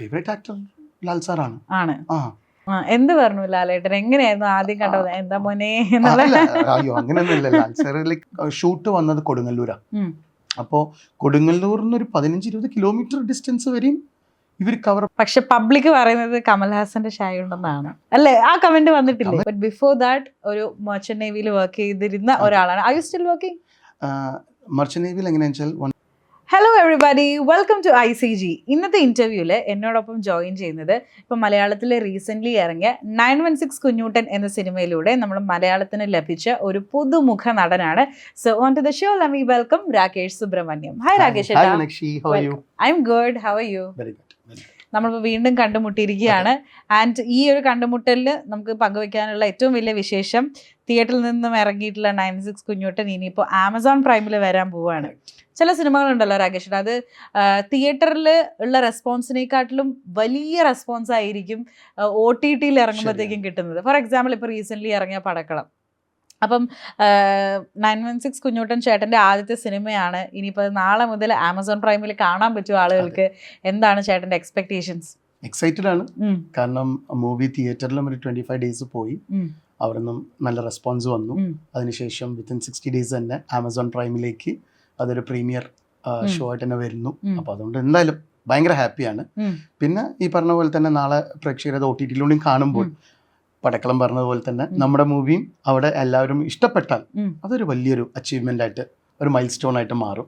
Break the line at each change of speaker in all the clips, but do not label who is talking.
Favourite actor Lal സാറാണ്
ആണ്.
ആ.
എന്ത് പറഞ്ഞു ലാലേട്ടൻ എങ്ങനെയായിരുന്നു ആദ്യം കണ്ടത്? എന്താ മോനെ?
അയ്യോ അങ്ങനെയൊന്നുമില്ല. ലാൽ സാറിലേക്ക് ഷൂട്ട് വന്നത് കൊടുങ്ങല്ലൂരാ.
അപ്പോ
അപ്പോൾ കൊടുങ്ങല്ലൂരിൽ നിന്ന് ഒരു പതിനഞ്ച് ഇരുപത് കിലോമീറ്റർ ഡിസ്റ്റൻസ് വരെയും ഇവർ കവർ
പക്ഷെ പബ്ലിക് പറയുന്നത് കമൽഹാസന്റെ ഷായ ഉണ്ടെന്നാണ്. അല്ലേ? ആ കമന്റ് വന്നിട്ടില്ല? ബട്ട് ബിഫോർ ദാറ്റ് ഒരു മെർച്ചന്റ് നേവിയിൽ വർക്ക് ചെയ്തിരുന്ന ഒരാളാണ്. I you still working
merchant നേവിയിൽ എങ്ങനെയാണെന്ന് വെച്ചാൽ
hello everybody welcome to I C G ഇന്നത്തെ ഇന്റർവ്യൂവിൽ എന്നോടൊപ്പം ജോയിൻ ചെയ്യുന്നത് ഇപ്പം മലയാളത്തിൽ റീസെന്റ്ലി ഇറങ്ങിയ നയൻ വൺ സിക്സ് കുഞ്ഞൂട്ടൻ എന്ന സിനിമയിലൂടെ നമ്മൾ മലയാളത്തിന് ലഭിച്ച ഒരു പുതുമുഖ നടനാണ്. So on to the show let me welcome Rakesh Subramaniam hi Rakesh I'm good how are you
very good
നമ്മളിപ്പോൾ വീണ്ടും കണ്ടുമുട്ടിയിരിക്കുകയാണ്. ആൻഡ് ഈ ഒരു കണ്ടുമുട്ടലിൽ നമുക്ക് പങ്കുവയ്ക്കാനുള്ള ഏറ്റവും വലിയ വിശേഷം തിയേറ്ററിൽ നിന്നും ഇറങ്ങിയിട്ടുള്ള നയൻ സിക്സ് കുഞ്ഞുട്ടൻ ഇനിയിപ്പോൾ ആമസോൺ പ്രൈമിൽ വരാൻ പോവുകയാണ് ചില സിനിമകളുണ്ടല്ലോ രാകേഷ് അത് തിയേറ്ററിൽ ഉള്ള റെസ്പോൺസിനെക്കാട്ടിലും വലിയ റെസ്പോൺസ് ആയിരിക്കും ഒ ടി ടിയിൽ ഇറങ്ങുമ്പോഴത്തേക്കും കിട്ടുന്നത്. ഫോർ എക്സാമ്പിൾ ഇപ്പോൾ റീസെന്റ്ലി ഇറങ്ങിയ പടക്കളം. അപ്പം നയൻ വൺ സിക്സ് കുഞ്ഞൂട്ടൻ ചേട്ടന്റെ ആദ്യത്തെ സിനിമയാണ്. ഇനിയിപ്പോൾ നാളെ മുതൽ ആമസോൺ പ്രൈമിൽ കാണാൻ പറ്റും ആളുകൾക്ക് എന്താണ് ചേട്ടന്റെ എക്സ്പെക്ടേഷൻസ്
എക്സൈറ്റഡ് ആണ്. കാരണം മൂവി തിയേറ്ററിലും ഒരു ട്വന്റി ഫൈവ് ഡേയ്സ് പോയി. അവിടെ നിന്നും നല്ല റെസ്പോൺസ് വന്നു. അതിനുശേഷം വിത്തിൻ സിക്സ്റ്റി ഡേയ്സ് തന്നെ ആമസോൺ പ്രൈമിലേക്ക് അതൊരു പ്രീമിയർ ഷോ ആയിട്ട് തന്നെ വരുന്നു.
അപ്പൊ
അപ്പോൾ അതുകൊണ്ട് എന്തായാലും ഭയങ്കര ഹാപ്പിയാണ്. പിന്നെ ഈ പറഞ്ഞ പോലെ തന്നെ നാളെ പ്രേക്ഷകരത് ഒ ടി ടിയിലൂടെയും കാണുമ്പോൾ. പടക്കളം പറഞ്ഞതുപോലെ തന്നെ നമ്മുടെ മൂവിയും അവിടെ എല്ലാവരും ഇഷ്ടപ്പെട്ടാൽ അതൊരു വലിയൊരു അച്ചീവ്മെന്റ് ആയിട്ട് ഒരു മൈൽ സ്റ്റോൺ ആയിട്ട് മാറും.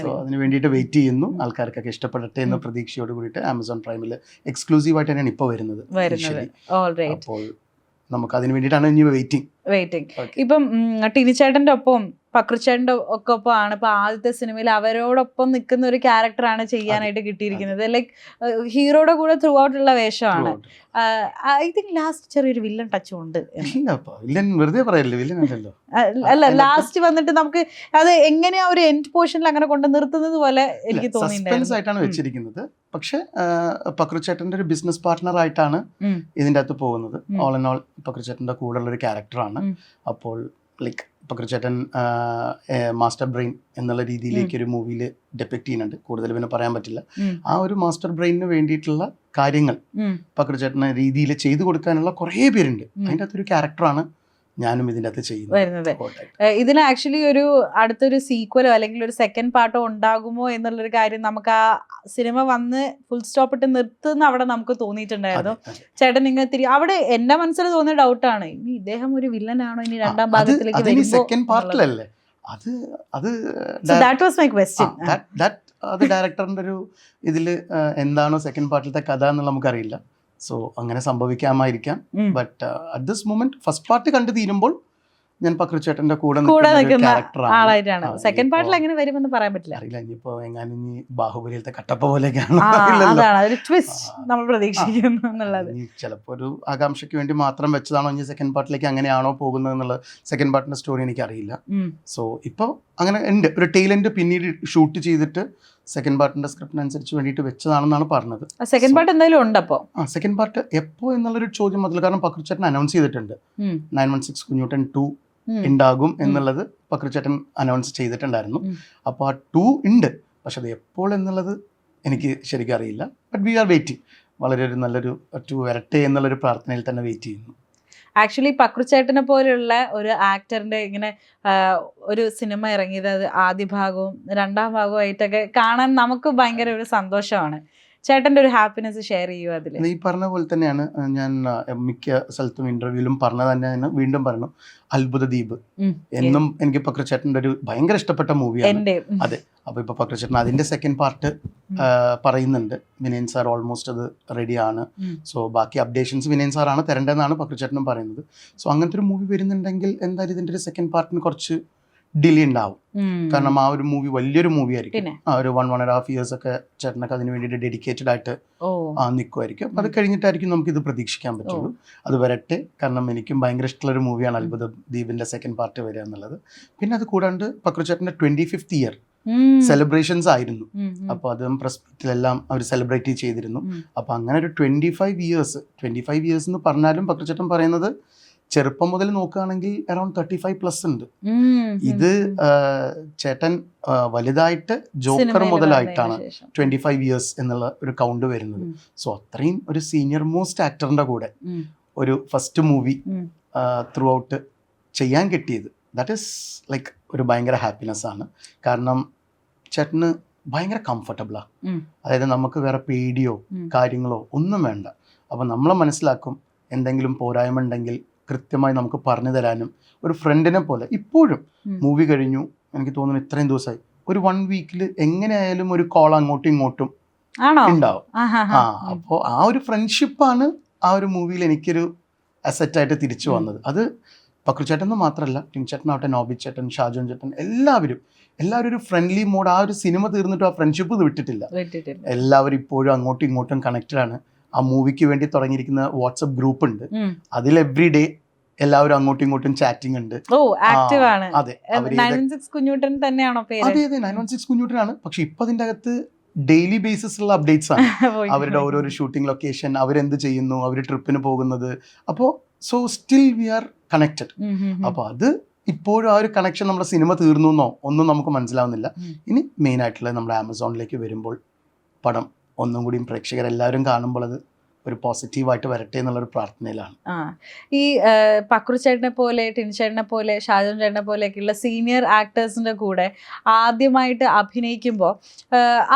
സോ അതിന് വേണ്ടിയിട്ട് വെയിറ്റ് ചെയ്യുന്നു. ആൾക്കാർക്കൊക്കെ ഇഷ്ടപ്പെടട്ടെ എന്ന. പ്രതീക്ഷയോട് കൂടിയിട്ട് ആമസോൺ പ്രൈമിൽ എക്സ്ക്ലൂസീവ് ആയിട്ട് തന്നെയാണ് ഇപ്പോൾ വരുന്നത് അപ്പോൾ നമുക്ക് അതിന് വേണ്ടിയിട്ടാണ് ഇനി വെയിറ്റിംഗ്
വെയിറ്റിംഗ്. ഇപ്പം ടിനിച്ചേട്ടന്റെ ഒപ്പം പക്രുച്ചേട്ടന്റെ ഒക്കെ ഒപ്പമാണ് ഇപ്പൊ ആദ്യത്തെ സിനിമയിൽ അവരോടൊപ്പം നിൽക്കുന്ന ഒരു ക്യാരക്ടറാണ് ചെയ്യാനായിട്ട് കിട്ടിയിരിക്കുന്നത്. ലൈക് ഹീറോയുടെ കൂടെ ത്രൂ ഔട്ട് ഉള്ള വേഷമാണ്. ഐ തിങ്ക് ലാസ്റ്റ് ചെറിയൊരു വില്ലൻ ടച്ച് ഉണ്ട്.
വില്ലൻ വെറുതെ പറയല്ലേ? വില്ലൻ അല്ലല്ലോ
അല്ല ലാസ്റ്റ് വന്നിട്ട് നമുക്ക് അത് എങ്ങനെയാ ഒരു എൻഡ് പോർഷനിൽ അങ്ങനെ കൊണ്ട് നിർത്തുന്നത് പോലെ എനിക്ക് തോന്നിയിട്ടുണ്ട്
ആയിട്ടാണ് വെച്ചിരിക്കുന്നത്. പക്ഷെ പക്രുചേട്ടന്റെ ഒരു ബിസിനസ് പാർട്ട്ണർ ആയിട്ടാണ്
ഇതിന്റെ
ഇതിന്റെ അകത്ത് പോകുന്നത്. ഓൾ ആൻഡ് ഓൾ പക്രുചേട്ടന്റെ കൂടെ ഉള്ള ഒരു ക്യാരക്ടറാണ് അപ്പോൾ ലൈക്ക് പക്രച്ചേട്ടൻ മാസ്റ്റർ ബ്രെയിൻ എന്നുള്ള രീതിയിലേക്ക് ഒരു മൂവിയിൽ ഡെപ്പിക്ട് ചെയ്യുന്നുണ്ട്. കൂടുതൽ പിന്നെ പറയാൻ പറ്റില്ല. ആ ഒരു മാസ്റ്റർ ബ്രെയിനിന് വേണ്ടിയിട്ടുള്ള കാര്യങ്ങൾ. പക്രുച്ചേട്ടനെ രീതിയിൽ ചെയ്തു കൊടുക്കാനുള്ള കുറേ പേരുണ്ട്. അതിന്റെ അകത്തൊരു ക്യാരക്ടറാണ് ഞാനും ഇതിന്റെ അകത്ത് ചെയ്യുന്നത്
ഇതിന് ആക്ച്വലി ഒരു അടുത്തൊരു സീക്വലോ അല്ലെങ്കിൽ ഒരു സെക്കൻഡ് പാർട്ടോ ഉണ്ടാകുമോ എന്നുള്ളൊരു കാര്യം നമുക്ക് ആ സിനിമ വന്ന് ഫുൾ സ്റ്റോപ്പ് ഇട്ട് നിർത്തുന്ന അവിടെ നമുക്ക് തോന്നിയിട്ടുണ്ടായിരുന്നു. ചേട്ടൻ നിങ്ങൾ തിരി അവിടെ എന്റെ മനസ്സിൽ തോന്നിയ ഡൗട്ടാണ് ഇനി ഇദ്ദേഹം ഒരു വില്ലനാണോ ഇനി രണ്ടാം ഭാഗത്തിലേക്ക്
സെക്കൻഡ് പാർട്ടിലല്ലേ അത് അത്
that was my question
that അത് ഡയറക്ടറിന്റെ ഒരു ഇതിൽ എന്താണോ സെക്കൻഡ് പാർട്ടിലത്തെ കഥ എന്നുള്ള നമുക്കറിയില്ല. സോ അങ്ങനെ സംഭവിക്കാമായിരിക്കാം. But at this moment first part കണ്ടു തീരുമ്പോൾ ഞാൻ പക്രുച്ചേട്ടന്റെ കൂടെ
കൂടെ
നിൽക്കുന്ന
ആളായിട്ടാണ്. സെക്കൻഡ് പാർട്ടിൽ എങ്ങനെ വരുമെന്ന് പറയാൻ പറ്റില്ല.
അറിയില്ല ഇനിയിപ്പോ എങ്ങാനും ഇനി ബാഹുബലിയിലത്തെ കട്ടപ്പ പോലെയൊക്കെയാണോ
നമ്മൾ പ്രതീക്ഷിക്കുന്നു എന്നുള്ളത്.
ഇനി ചിലപ്പോ ഒരു ആകാംക്ഷയ്ക്ക് വേണ്ടി മാത്രം വെച്ചതാണോ ഇനി സെക്കൻഡ് പാർട്ടിലേക്ക് അങ്ങനെയാണോ പോകുന്നത് എന്നുള്ളത് സെക്കൻഡ് പാർട്ടിന്റെ സ്റ്റോറി എനിക്ക് അറിയില്ല സോ ഇപ്പോൾ അങ്ങനെ ഉണ്ട്. ഒരു ടൈലന്റ് പിന്നീട് ഷൂട്ട് ചെയ്തിട്ട് സെക്കൻഡ് പാർട്ടിന്റെ സ്ക്രിപ്റ്റിനനുസരിച്ച് വേണ്ടിയിട്ട് വെച്ചതാണെന്നാണ് പറഞ്ഞത്.
സെക്കൻഡ് പാർട്ട് എന്തായാലും ഉണ്ട് അപ്പോ
ആ സെക്കൻഡ് പാർട്ട് എപ്പോ എന്നുള്ളൊരു ചോദ്യം മുതൽ കാരണം പക്രുച്ചേട്ടൻ അനൗൺസ് ചെയ്തിട്ടുണ്ട്. Nine one six Kunjoottan two ഉണ്ടാകും എന്നുള്ളത് പക്രുച്ചേട്ടൻ അനൗൺസ് ചെയ്തിട്ടുണ്ടായിരുന്നു. അപ്പോൾ ആ ടു ഉണ്ട്. പക്ഷെ അത് എപ്പോൾ എന്നുള്ളത് എനിക്ക് ശരിക്കും അറിയില്ല. ബട്ട് വി ആർ വെയിറ്റിംഗ് വളരെ ഒരു നല്ലൊരു ടു വരട്ടെ എന്നുള്ളൊരു പ്രാർത്ഥനയിൽ തന്നെ വെയിറ്റ് ചെയ്യുന്നു.
ആക്ച്വലി പക്രുച്ചേട്ടനെ പോലെയുള്ള ഒരു ആക്ടറിന്റെ ഇങ്ങനെ ഒരു സിനിമ ഇറങ്ങിയത് ആദ്യ ഭാഗവും രണ്ടാം ഭാഗവും ആയിട്ടൊക്കെ കാണാൻ നമുക്ക് ഭയങ്കര ഒരു സന്തോഷമാണ്. ചേട്ടന്റെ ഒരു ഹാപ്പിനെസ് ഷെയർ ചെയ്യുക അതിൽ
ഈ പറഞ്ഞ പോലെ തന്നെയാണ് ഞാൻ മിക്ക സ്ഥലത്തും ഇന്റർവ്യൂലും പറഞ്ഞത് തന്നെയാണ് വീണ്ടും പറഞ്ഞു അത്ഭുത ദ്വീപ് എന്നും എനിക്ക് പക്രുച്ചേട്ടന്റെ ഒരു ഭയങ്കര ഇഷ്ടപ്പെട്ട മൂവിയാണ് അതെ. അപ്പോൾ ഇപ്പോൾ പക്രചേട്ടൻ അതിന്റെ സെക്കൻഡ് പാർട്ട് പറയുന്നുണ്ട്. വിനയൻ സാർ ഓൾമോസ്റ്റ് അത് റെഡിയാണ്
ആണ്.
സോ ബാക്കി അപ്ഡേഷൻസ് വിനയൻ സാറാണ് തരേണ്ടതെന്നാണ് പക്രചേട്ടനും പറയുന്നത്. സോ അങ്ങനത്തെ ഒരു മൂവി വരുന്നുണ്ടെങ്കിൽ എന്തായാലും ഇതിന്റെ ഒരു സെക്കൻഡ് പാർട്ടിന് കുറച്ച് ഡിലേ ഉണ്ടാവും. കാരണം ആ ഒരു മൂവി വലിയൊരു മൂവി ആയിരിക്കും. ആ ഒരു one one and half years ഒക്കെ ചേട്ടനൊക്കെ അതിന് വേണ്ടിയിട്ട് ഡെഡിക്കേറ്റഡ് ആയിട്ട് നിൽക്കുമായിരിക്കും അത് കഴിഞ്ഞിട്ടായിരിക്കും നമുക്ക് ഇത് പ്രതീക്ഷിക്കാൻ പറ്റുള്ളൂ. അത് വരട്ടെ. കാരണം എനിക്കും ഭയങ്കര ഇഷ്ടമുള്ള ഒരു മൂവിയാണ് അത്ഭുത ദ്വീപിന്റെ സെക്കൻഡ് പാർട്ട് വരിക എന്നുള്ളത്. പിന്നെ അത് കൂടാണ്ട് പക്രുച്ചേട്ടന്റെ ട്വന്റി ഫിഫ്ത്ത് ഇയർ. സെലിബ്രേഷൻസ് ആയിരുന്നു.
അപ്പൊ
അപ്പോൾ അതും പ്രസ് മീറ്റിലെല്ലാം അവർ സെലിബ്രേറ്റ് ചെയ്തിരുന്നു.
അപ്പൊ
അപ്പോൾ അങ്ങനെ ഒരു twenty five years twenty five years എന്ന് പറഞ്ഞാലും പക്രുച്ചേട്ടൻ പറയുന്നത് ചെറുപ്പം മുതൽ നോക്കുകയാണെങ്കിൽ അറൌണ്ട് തേർട്ടി ഫൈവ് പ്ലസ് ഉണ്ട് ഇത്. ചേട്ടൻ വലുതായിട്ട് ജോക്കർ മുതലായിട്ടാണ് ട്വന്റി ഫൈവ് ഇയേഴ്സ് എന്നുള്ള ഒരു കൗണ്ട് വരുന്നത്. സോ അത്രയും ഒരു സീനിയർ മോസ്റ്റ് ആക്ടറിന്റെ കൂടെ ഒരു ഫസ്റ്റ് മൂവി. ത്രൂ ഔട്ട് ചെയ്യാൻ കിട്ടിയത്. ദാറ്റ് ഈസ് ലൈക്ക് ഒരു ഭയങ്കര ഹാപ്പിനെസ് ആണ്. കാരണം ചേട്ടന് ഭയങ്കര കംഫർട്ടബിളാണ്. അതായത് നമുക്ക് വേറെ പേടിയോ കാര്യങ്ങളോ ഒന്നും വേണ്ട. അപ്പം നമ്മളെ മനസ്സിലാക്കും എന്തെങ്കിലും പോരായ്മ ഉണ്ടെങ്കിൽ കൃത്യമായി നമുക്ക് പറഞ്ഞു തരാനും ഒരു ഫ്രണ്ടിനെ പോലെ. ഇപ്പോഴും മൂവി കഴിഞ്ഞു. എനിക്ക് തോന്നുന്നു ഇത്രയും ദിവസമായി. ഒരു വൺ വീക്കിൽ എങ്ങനെയായാലും ഒരു കോൾ അങ്ങോട്ടും ഇങ്ങോട്ടും ഉണ്ടാവും ആ. അപ്പോൾ ആ ഒരു ഫ്രണ്ട്ഷിപ്പാണ് ആ ഒരു മൂവിയിൽ എനിക്കൊരു അസറ്റായിട്ട് തിരിച്ചു വന്നത്. അത് പക്രുചേട്ടൻ എന്ന് മാത്രമല്ല ടിൻചേട്ടനാവട്ടെ നോബി ചേട്ടൻ ഷാജോൻ ചേട്ടൻ എല്ലാവരും. എല്ലാവരും ഒരു ഫ്രണ്ട്ലി മോഡ് ആ ഒരു സിനിമ തീർന്നിട്ട് ആ ഫ്രണ്ട്ഷിപ്പ് വിട്ടിട്ടില്ല.
വിട്ടിട്ടില്ല.
എല്ലാവരും ഇപ്പോഴും അങ്ങോട്ടും ഇങ്ങോട്ടും കണക്റ്റഡ് ആണ്. ആ മൂവിക്ക് വേണ്ടി തുടങ്ങിയിരിക്കുന്ന വാട്സപ്പ് ഗ്രൂപ്പ് ഉണ്ട്. അതിൽ എവറി ഡേ എല്ലാവരും അങ്ങോട്ടും ഇങ്ങോട്ടും ചാറ്റിംഗ് ഉണ്ട്.
ഓ ആക്റ്റീവ് ആണ്.
അതെ.
കുഞ്ഞൂട്ടൻ തന്നെയാണോ പേര്?
അതെ അതെ നയൻ വൺ സിക്സ് കുഞ്ഞൂട്ടനാണ്. പക്ഷെ ഇപ്പൊ അതിന്റെ അകത്ത് ഡെയിലി ബേസിസിലുള്ള അപ്ഡേറ്റ്സ് ആണ്. അവരുടെ ഓരോരോ ഷൂട്ടിംഗ് ലൊക്കേഷൻ അവരെന്ത് ചെയ്യുന്നു അവർ ട്രിപ്പിന് പോകുന്നത്. അപ്പോ so still we are connected. അപ്പോൾ അത് ഇപ്പോഴും ആ ഒരു കണക്ഷൻ നമ്മുടെ സിനിമ തീർന്നു എന്നോ ഒന്നും നമുക്ക് മനസ്സിലാവുന്നില്ല. ഇനി മെയിൻ ആയിട്ടുള്ള നമ്മുടെ ആമസോണിലേക്ക് വരുമ്പോൾ പടം ഒന്നും കൂടിയും പ്രേക്ഷകരെല്ലാവരും കാണുമ്പോൾ അത് ഒരു പോസിറ്റീവായിട്ട് വരട്ടെ എന്നുള്ളൊരു പ്രാർത്ഥനയിലാണ്.
ആ ഈ പക്രു ചേട്ടനെ പോലെ ടിൻചേട്ടനെ പോലെ ഷാജൻ ചേട്ടനെ പോലെയൊക്കെയുള്ള സീനിയർ ആക്ടേഴ്സിന്റെ കൂടെ ആദ്യമായിട്ട് അഭിനയിക്കുമ്പോൾ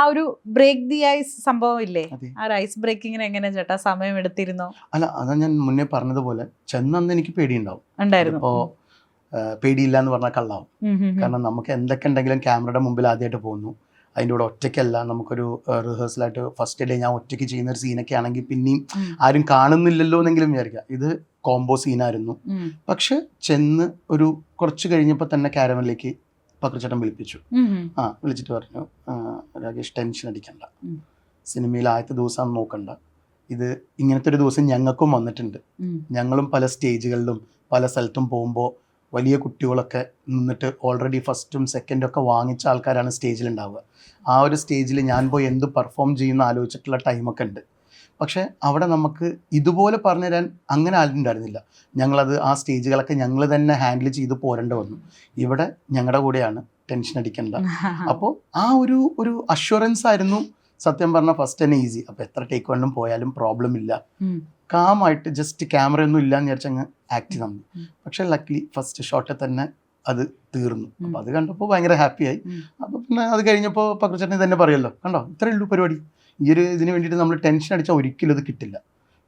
ആ ഒരു ബ്രേക്ക് ദി ഐസ് സംഭവം ഇല്ലേ? ആ ഒരു ഐസ് ബ്രേക്കിങ്ങിന് എങ്ങനെ ചേട്ടാ? സമയം എടുത്തിരുന്നോ?
അല്ല അതാ ഞാൻ മുന്നേ പറഞ്ഞതുപോലെ ചെന്നന്ന് എനിക്ക് പേടിയുണ്ടാവും.
ഉണ്ടായിരുന്നു.
ഇപ്പോൾ പേടിയില്ല എന്ന് പറഞ്ഞാൽ കള്ളാവും. കാരണം നമുക്ക് എന്തൊക്കെ ഉണ്ടെങ്കിലും ക്യാമറയുടെ മുമ്പിൽ ആദ്യമായിട്ട് പോകുന്നു. അതിന്റെ കൂടെ ഒറ്റയ്ക്കല്ല നമുക്കൊരു റിഹേഴ്സലായിട്ട് ഫസ്റ്റ് ഡേ ഞാൻ ഒറ്റയ്ക്ക് ചെയ്യുന്ന ഒരു സീനൊക്കെ ആണെങ്കിൽ പിന്നെയും. ആരും കാണുന്നില്ലല്ലോ എന്നെങ്കിലും വിചാരിക്കുക ഇത് കോംബോ സീനായിരുന്നു പക്ഷെ ചെന്ന് ഒരു കുറച്ച് കഴിഞ്ഞപ്പോൾ തന്നെ ക്യാരമലിലേക്ക് പക്രച്ചേട്ടൻ വിളിപ്പിച്ചു. ആ വിളിച്ചിട്ട് പറഞ്ഞു "ആ, രാകേഷ് ടെൻഷൻ അടിക്കണ്ട. സിനിമയിൽ ആദ്യത്തെ ദിവസം നോക്കണ്ട. ഇത് ഇങ്ങനത്തെ ഒരു ദിവസം ഞങ്ങൾക്കും വന്നിട്ടുണ്ട്. ഞങ്ങളും പല സ്റ്റേജുകളിലും പല സ്ഥലത്തും പോകുമ്പോൾ വലിയ കുട്ടികളൊക്കെ നിന്നിട്ട് ഓൾറെഡി ഫസ്റ്റും സെക്കൻഡും ഒക്കെ വാങ്ങിച്ച ആൾക്കാരാണ് സ്റ്റേജിൽ ഉണ്ടാവുക. ആ ഒരു സ്റ്റേജിൽ ഞാൻ പോയി എന്ത് പെർഫോം ചെയ്യുന്ന ആലോചിച്ചിട്ടുള്ള ടൈമൊക്കെ ഉണ്ട്. പക്ഷേ അവിടെ നമുക്ക് ഇതുപോലെ പറഞ്ഞു തരാൻ അങ്ങനെ ആരും ഉണ്ടായിരുന്നില്ല. ഞങ്ങളത് ആ സ്റ്റേജുകളൊക്കെ ഞങ്ങൾ തന്നെ ഹാൻഡിൽ ചെയ്ത് പോരേണ്ടി വന്നു. ഇവിടെ ഞങ്ങളുടെ കൂടെയാണ് ടെൻഷൻ അടിക്കേണ്ട അപ്പോൾ ആ ഒരു ഒരു അഷ്വറൻസ് ആയിരുന്നു സത്യം പറഞ്ഞ ഫസ്റ്റ് തന്നെ ഈസി അപ്പോൾ എത്ര ടേക്ക് വണ്ണും പോയാലും പ്രോബ്ലം ഇല്ല. കാമായിട്ട് ജസ്റ്റ് ക്യാമറ ഒന്നും ഇല്ല എന്ന് വിചാരിച്ചങ്ങ് ആക്ട് ചെയ്താൽ മതി. പക്ഷെ ലക്കിലി ഫസ്റ്റ് ഷോട്ടിൽ തന്നെ അത് തീർന്നു. അപ്പൊ അത് കണ്ടപ്പോൾ ഭയങ്കര ഹാപ്പിയായി
ഉം.
അപ്പോൾ പിന്നെ അത് കഴിഞ്ഞപ്പോൾ പക്രച്ചേട്ടൻ തന്നെ പറയുമല്ലോ കണ്ടോ? ഇത്രയേ ഉള്ളൂ പരിപാടി. ഈ ഒരു ഇതിന് വേണ്ടിയിട്ട് നമ്മൾ ടെൻഷൻ അടിച്ചാൽ ഒരിക്കലും ഇത് കിട്ടില്ല.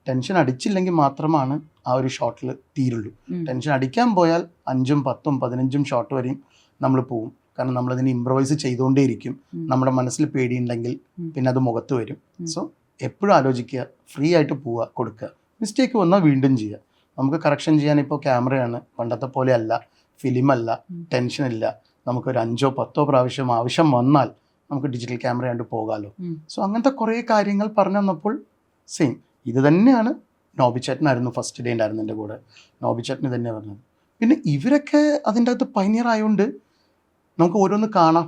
ടെൻഷൻ അടിച്ചില്ലെങ്കിൽ മാത്രമാണ് ആ ഒരു ഷോട്ടിൽ തീരുള്ളൂ. ടെൻഷൻ അടിക്കാൻ പോയാൽ അഞ്ചും പത്തും പതിനഞ്ചും ഷോട്ട് വരെയും നമ്മൾ പോവും. കാരണം നമ്മളതിന് ഇമ്പ്രവൈസ് ചെയ്തുകൊണ്ടേയിരിക്കും. നമ്മുടെ മനസ്സിൽ പേടിയുണ്ടെങ്കിൽ. പിന്നെ അത് മുഖത്ത് വരും. സോ എപ്പോഴും ആലോചിക്കുക ഫ്രീ ആയിട്ട് പോവുക കൊടുക്കുക. മിസ്റ്റേക്ക് വന്നാൽ വീണ്ടും ചെയ്യുക. നമുക്ക് കറക്ഷൻ ചെയ്യാൻ ഇപ്പോൾ ക്യാമറയാണ് പണ്ടത്തെ പോലെ അല്ല. ഫിലിം അല്ല.
ഉം.
ടെൻഷൻ ഇല്ല. നമുക്കൊരു അഞ്ചോ പത്തോ പ്രാവശ്യം ആവശ്യം വന്നാൽ നമുക്ക് ഡിജിറ്റൽ ക്യാമറ കണ്ട് പോകാമല്ലോ. സോ അങ്ങനത്തെ കുറേ കാര്യങ്ങൾ പറഞ്ഞു തന്നപ്പോൾ സെയിം ഇത് തന്നെയാണ് നോബി ചേട്ടനായിരുന്നു ഫസ്റ്റ് ഡേ ഉണ്ടായിരുന്നു എന്റെ കൂടെ. നോബി ചേട്ടന് തന്നെ പറഞ്ഞത്. പിന്നെ ഇവരൊക്കെ അതിന്റെ അകത്ത് പൈനിയർ ആയതുകൊണ്ട് നമുക്ക് ഓരോന്ന് കാണാം.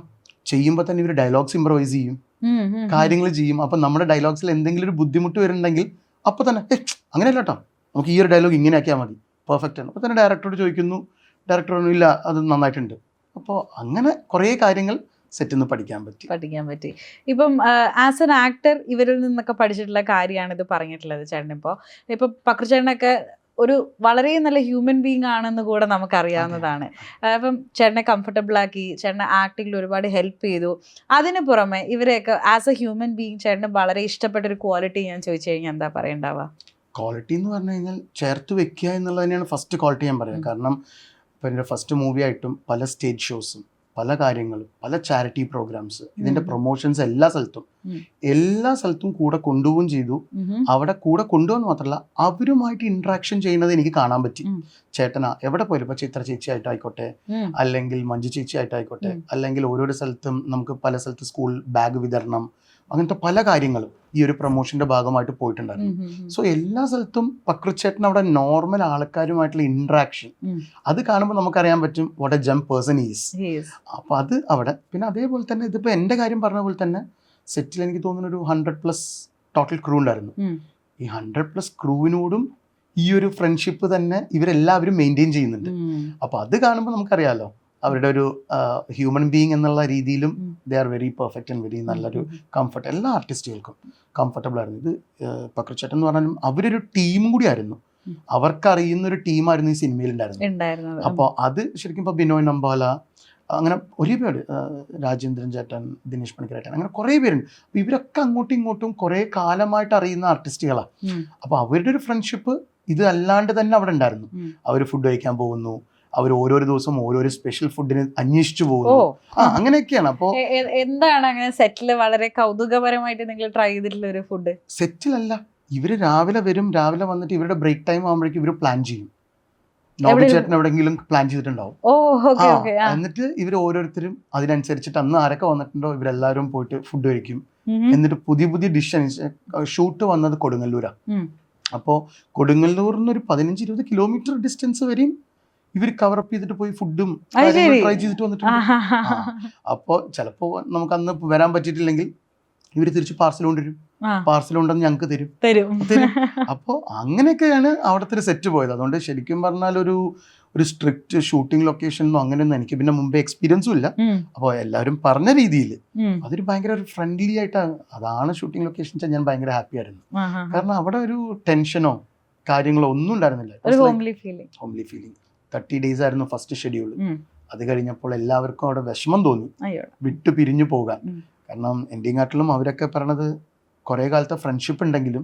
ചെയ്യുമ്പോൾ തന്നെ ഇവർ ഡയലോഗ്സ് ഇമ്പ്രവൈസ് ചെയ്യും. കാര്യങ്ങൾ ചെയ്യും. അപ്പം നമ്മുടെ ഡയലോഗ്സിൽ എന്തെങ്കിലും ഒരു ബുദ്ധിമുട്ട് വരുന്നുണ്ടെങ്കിൽ അപ്പോൾ തന്നെ ഏ അങ്ങനെയല്ല കേട്ടോ നമുക്ക് ഈ ഒരു ഡയലോഗ് ഇങ്ങനെ ആക്കിയാൽ മതി. പെർഫെക്റ്റ് ആണ്. അപ്പോൾ തന്നെ ഡയറക്ടറോട് ചോദിക്കുന്നു. ഡയറക്ടറൊന്നും ഇല്ല അത് നന്നായിട്ടുണ്ട്. അപ്പോൾ അങ്ങനെ കുറേ കാര്യങ്ങൾ സെറ്റിൽ നിന്ന് പഠിക്കാൻ പറ്റി.
പഠിക്കാൻ പറ്റി. ഇപ്പം ആസ് എൻ ആക്ടർ ഇവരിൽ നിന്നൊക്കെ പഠിച്ചിട്ടുള്ള കാര്യമാണ് ഇത് പറഞ്ഞിട്ടുള്ളത് ചേട്ടൻ ഇപ്പോൾ ഇപ്പൊ പക്രുചേട്ടനൊക്കെ ഒരു വളരെ നല്ല ഹ്യൂമൻ ബീങ് ആണെന്ന് കൂടെ നമുക്കറിയാവുന്നതാണ്. അപ്പം ചേട്ടനെ കംഫർട്ടബിൾ ആക്കി ചേട്ടനെ ആക്ടിങ്ങിൽ ഒരുപാട് ഹെൽപ്പ് ചെയ്തു. അതിന് പുറമെ ഇവരെയൊക്കെ ആസ് എ ഹ്യൂമൻ ബീങ് ചേട്ടന് വളരെ ഇഷ്ടപ്പെട്ട ഒരു ക്വാളിറ്റി ഞാൻ ചോദിച്ചു കഴിഞ്ഞാൽ എന്താ പറയണ്ടാവുക?
ക്വാളിറ്റി എന്ന് പറഞ്ഞു കഴിഞ്ഞാൽ ചേർത്ത് വെക്കുക എന്നുള്ളത് തന്നെയാണ് ഫസ്റ്റ് ക്വാളിറ്റി ഞാൻ
പറയുന്നത്
കാരണം ഇപ്പം എന്റെ ഫസ്റ്റ് മൂവി ആയിട്ടും പല സ്റ്റേജ് ഷോസും പല കാര്യങ്ങളും പല ചാരിറ്റി പ്രോഗ്രാംസ്
ഇതിന്റെ.
പ്രൊമോഷൻസ് എല്ലാ സ്ഥലത്തും. എല്ലാ സ്ഥലത്തും കൂടെ കൊണ്ടുപോകും ചെയ്തു. അവിടെ കൂടെ കൊണ്ടുപോകുന്ന മാത്രമല്ല അവരുമായിട്ട് ഇന്ററാക്ഷൻ ചെയ്യുന്നത് എനിക്ക് കാണാൻ പറ്റി. ചേട്ടനാ എവിടെ പോയാലും ഇപ്പൊ ചിത്ര ചേച്ചി ആയിട്ടായിക്കോട്ടെ അല്ലെങ്കിൽ മഞ്ജു ചേച്ചി ആയിട്ടായിക്കോട്ടെ. അല്ലെങ്കിൽ ഓരോരോ സ്ഥലത്തും നമുക്ക് പല സ്ഥലത്ത് സ്കൂൾ ബാഗ് വിതരണം അങ്ങനത്തെ പല കാര്യങ്ങളും ഈ ഒരു പ്രൊമോഷന്റെ ഭാഗമായിട്ട് പോയിട്ടുണ്ടായിരുന്നു. സോ എല്ലാ സ്ഥലത്തും പക്രുച്ചേട്ടൻ അവിടെ നോർമൽ ആൾക്കാരുമായിട്ടുള്ള ഇന്ററാക്ഷൻ അത് കാണുമ്പോൾ നമുക്കറിയാൻ പറ്റും what a gem person is അപ്പൊ അത് അവിടെ. പിന്നെ അതേപോലെ തന്നെ ഇതിപ്പോ എന്റെ കാര്യം പറഞ്ഞ പോലെ തന്നെ സെറ്റിൽ എനിക്ക് തോന്നുന്ന ഒരു ഹൺഡ്രഡ് പ്ലസ് ടോട്ടൽ ക്രൂ ഉണ്ടായിരുന്നു. ഈ ഹൺഡ്രഡ് പ്ലസ് ക്രൂവിനോടും ഈ ഒരു ഫ്രണ്ട്ഷിപ്പ് തന്നെ ഇവരെല്ലാവരും മെയിന്റെയിൻ ചെയ്യുന്നുണ്ട്. അപ്പൊ അത് കാണുമ്പോൾ നമുക്കറിയാലോ അവരുടെ ഒരു ഹ്യൂമൻ ബീങ് എന്നുള്ള രീതിയിലും they are very perfect and very നല്ലൊരു കംഫർട്ട് എല്ലാ ആർട്ടിസ്റ്റുകൾക്കും കംഫർട്ടബിൾ ആയിരുന്നു. ഇത് പക്രച്ചേട്ടൻ എന്ന് പറഞ്ഞാലും അവരൊരു ടീം കൂടി ആയിരുന്നു. അവർക്കറിയുന്ന ഒരു ടീമായിരുന്നു ഈ സിനിമയിൽ ഉണ്ടായിരുന്നത്. അപ്പോൾ അത് ശരിക്കും ഇപ്പോൾ ബിനോയ് നമ്പാല അങ്ങനെ ഒരുപാട് രാജേന്ദ്രൻ ചേട്ടൻ ദിനേശ് പണിക്കരേട്ടൻ അങ്ങനെ കുറേ പേരുണ്ട്. അപ്പോൾ ഇവരൊക്കെ അങ്ങോട്ടും ഇങ്ങോട്ടും കുറേ കാലമായിട്ട് അറിയുന്ന ആർട്ടിസ്റ്റുകളാണ് അപ്പോൾ അവരുടെ ഒരു ഫ്രണ്ട്ഷിപ്പ് ഇത് അല്ലാണ്ട് തന്നെ അവിടെ ഉണ്ടായിരുന്നു. അവർ ഫുഡ് കഴിക്കാൻ പോകുന്നു. അവർ ഓരോരോ ദിവസം ഓരോരോ സ്പെഷ്യൽ ഫുഡിന് അന്വേഷിച്ചു പോകുന്നു. ആ അങ്ങനെയൊക്കെയാണ്. അപ്പോൾ
എന്താണ് അങ്ങനെ സെറ്റിൽ വളരെ കൗതുകപരമായിട്ട് നിങ്ങൾ ട്രൈ ചെയ്തിട്ടുള്ള ഒരു ഫുഡ്
സെറ്റിലല്ല ഇവർ രാവിലെ വരും രാവിലെ വന്നിട്ട് ഇവരുടെ ബ്രേക്ക് ടൈം ആകുമ്പോഴേക്കും ഇവർ പ്ലാൻ ചെയ്യും. നോബി ചേട്ടൻ എവിടെയെങ്കിലും പ്ലാൻ ചെയ്തിട്ടുണ്ടാവും. എന്നിട്ട് ഇവർ ഓരോരുത്തരും അതിനനുസരിച്ചിട്ട് അന്ന് ആരൊക്കെ വന്നിട്ടുണ്ടോ ഇവരെല്ലാവരും പോയിട്ട് ഫുഡ് കഴിക്കും. എന്നിട്ട് പുതിയ പുതിയ ഡിഷ് ഷൂട്ട് വന്നത് കൊടുങ്ങല്ലൂരാ.
അപ്പോ
അപ്പോൾ കൊടുങ്ങല്ലൂരിൽ നിന്ന് ഒരു പതിനഞ്ച് ഇരുപത് കിലോമീറ്റർ ഡിസ്റ്റൻസ് വരെയും ഇവർ കവറപ്പ് ചെയ്തിട്ട് പോയി ഫുഡും ട്രൈ ചെയ്തിട്ട് വന്നിട്ടുണ്ട്. അപ്പോൾ ചിലപ്പോ നമുക്ക് അന്ന് വരാൻ പറ്റിയിട്ടില്ലെങ്കിൽ ഇവർ തിരിച്ച് പാർസൽ കൊണ്ടുവരും. പാർസൽ കൊണ്ടുവന്ന് ഞങ്ങൾക്ക് തരും.
തരും.
അപ്പോ അപ്പോൾ അങ്ങനെയൊക്കെയാണ് അവിടുത്തെ ഒരു സെറ്റ് പോയത്. അതുകൊണ്ട് ശരിക്കും പറഞ്ഞാൽ ഒരു ഒരു സ്ട്രിക്റ്റ് ഷൂട്ടിംഗ് ലൊക്കേഷനൊന്നും അങ്ങനെയൊന്നും എനിക്ക് പിന്നെ മുമ്പേ എക്സ്പീരിയൻസും ഇല്ല. അപ്പോൾ എല്ലാവരും പറഞ്ഞ രീതിയിൽ അതൊരു ഭയങ്കര ഒരു ഫ്രണ്ട്ലി ആയിട്ടാണ് അതാണ് ഷൂട്ടിംഗ് ലൊക്കേഷൻ വെച്ചാൽ ഞാൻ ഭയങ്കര ഹാപ്പി ആയിരുന്നു. കാരണം അവിടെ ഒരു ടെൻഷനോ കാര്യങ്ങളോ ഒന്നും ഉണ്ടായിരുന്നില്ല.
ഹോംലി ഫീലിംഗ്
തേർട്ടി ഡേയ്സ് ആയിരുന്നു ഫസ്റ്റ് ഷെഡ്യൂൾ അത് കഴിഞ്ഞപ്പോൾ എല്ലാവർക്കും അവിടെ വിഷമം തോന്നി. വിട്ടു പിരിഞ്ഞു പോകാൻ. കാരണം എന്റെയും കാട്ടിലും അവരൊക്കെ പറഞ്ഞത് കുറേ കാലത്തെ ഫ്രണ്ട്ഷിപ്പ് ഉണ്ടെങ്കിലും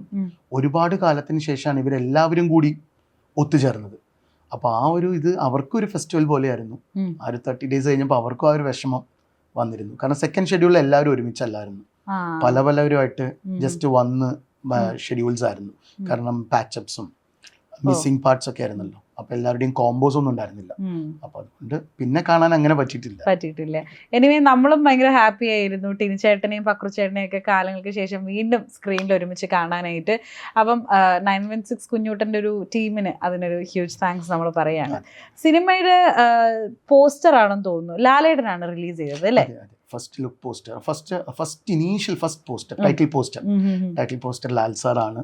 ഒരുപാട് കാലത്തിന് ശേഷമാണ് ഇവരെല്ലാവരും കൂടി ഒത്തുചേർന്നത്. അപ്പോൾ ആ ഒരു ഇത് അവർക്കും ഒരു ഫെസ്റ്റിവൽ പോലെയായിരുന്നു. ആ ഒരു തേർട്ടി ഡേയ്സ് കഴിഞ്ഞപ്പോൾ അവർക്കും ആ ഒരു വിഷമം വന്നിരുന്നു. കാരണം സെക്കൻഡ് ഷെഡ്യൂളിൽ എല്ലാവരും ഒരുമിച്ചല്ലായിരുന്നു. പല പലവരുമായിട്ട് ജസ്റ്റ് വന്ന് ഷെഡ്യൂൾസ് ആയിരുന്നു. കാരണം പാച്ചപ്സും മിസ്സിംഗ് പാർട്സ് ഒക്കെ ആയിരുന്നല്ലോ. അപ്പോൾ എല്ലാവരുടെയും കോമ്പോസ് ഒന്നും ഉണ്ടായിരുന്നില്ല. അപ്പൊ അതുകൊണ്ട് പിന്നെ കാണാൻ അങ്ങനെ പറ്റിയിട്ടില്ല.
പറ്റിയിട്ടില്ല. എനിവേ നമ്മളും ഭയങ്കര ഹാപ്പി ആയിരുന്നു. ടിനിച്ചേട്ടനെയും പക്രുച്ചേട്ടനെയും ഒക്കെ കാലങ്ങൾക്ക് ശേഷം വീണ്ടും സ്ക്രീനിൽ ഒരുമിച്ച് കാണാനായിട്ട്. അപ്പം നയൻ വൺ സിക്സ് കുഞ്ഞൂട്ടന്റെ ഒരു ടീമിന് അതിനൊരു ഹ്യൂജ് താങ്ക്സ് നമ്മൾ പറയാണ്. സിനിമയുടെ പോസ്റ്റർ ആണെന്ന് തോന്നുന്നു. ലാലേട്ടനാണ് റിലീസ് ചെയ്തത് അല്ലേ?
First look poster first first initial first poster title poster. Title poster Lal സാറാണ്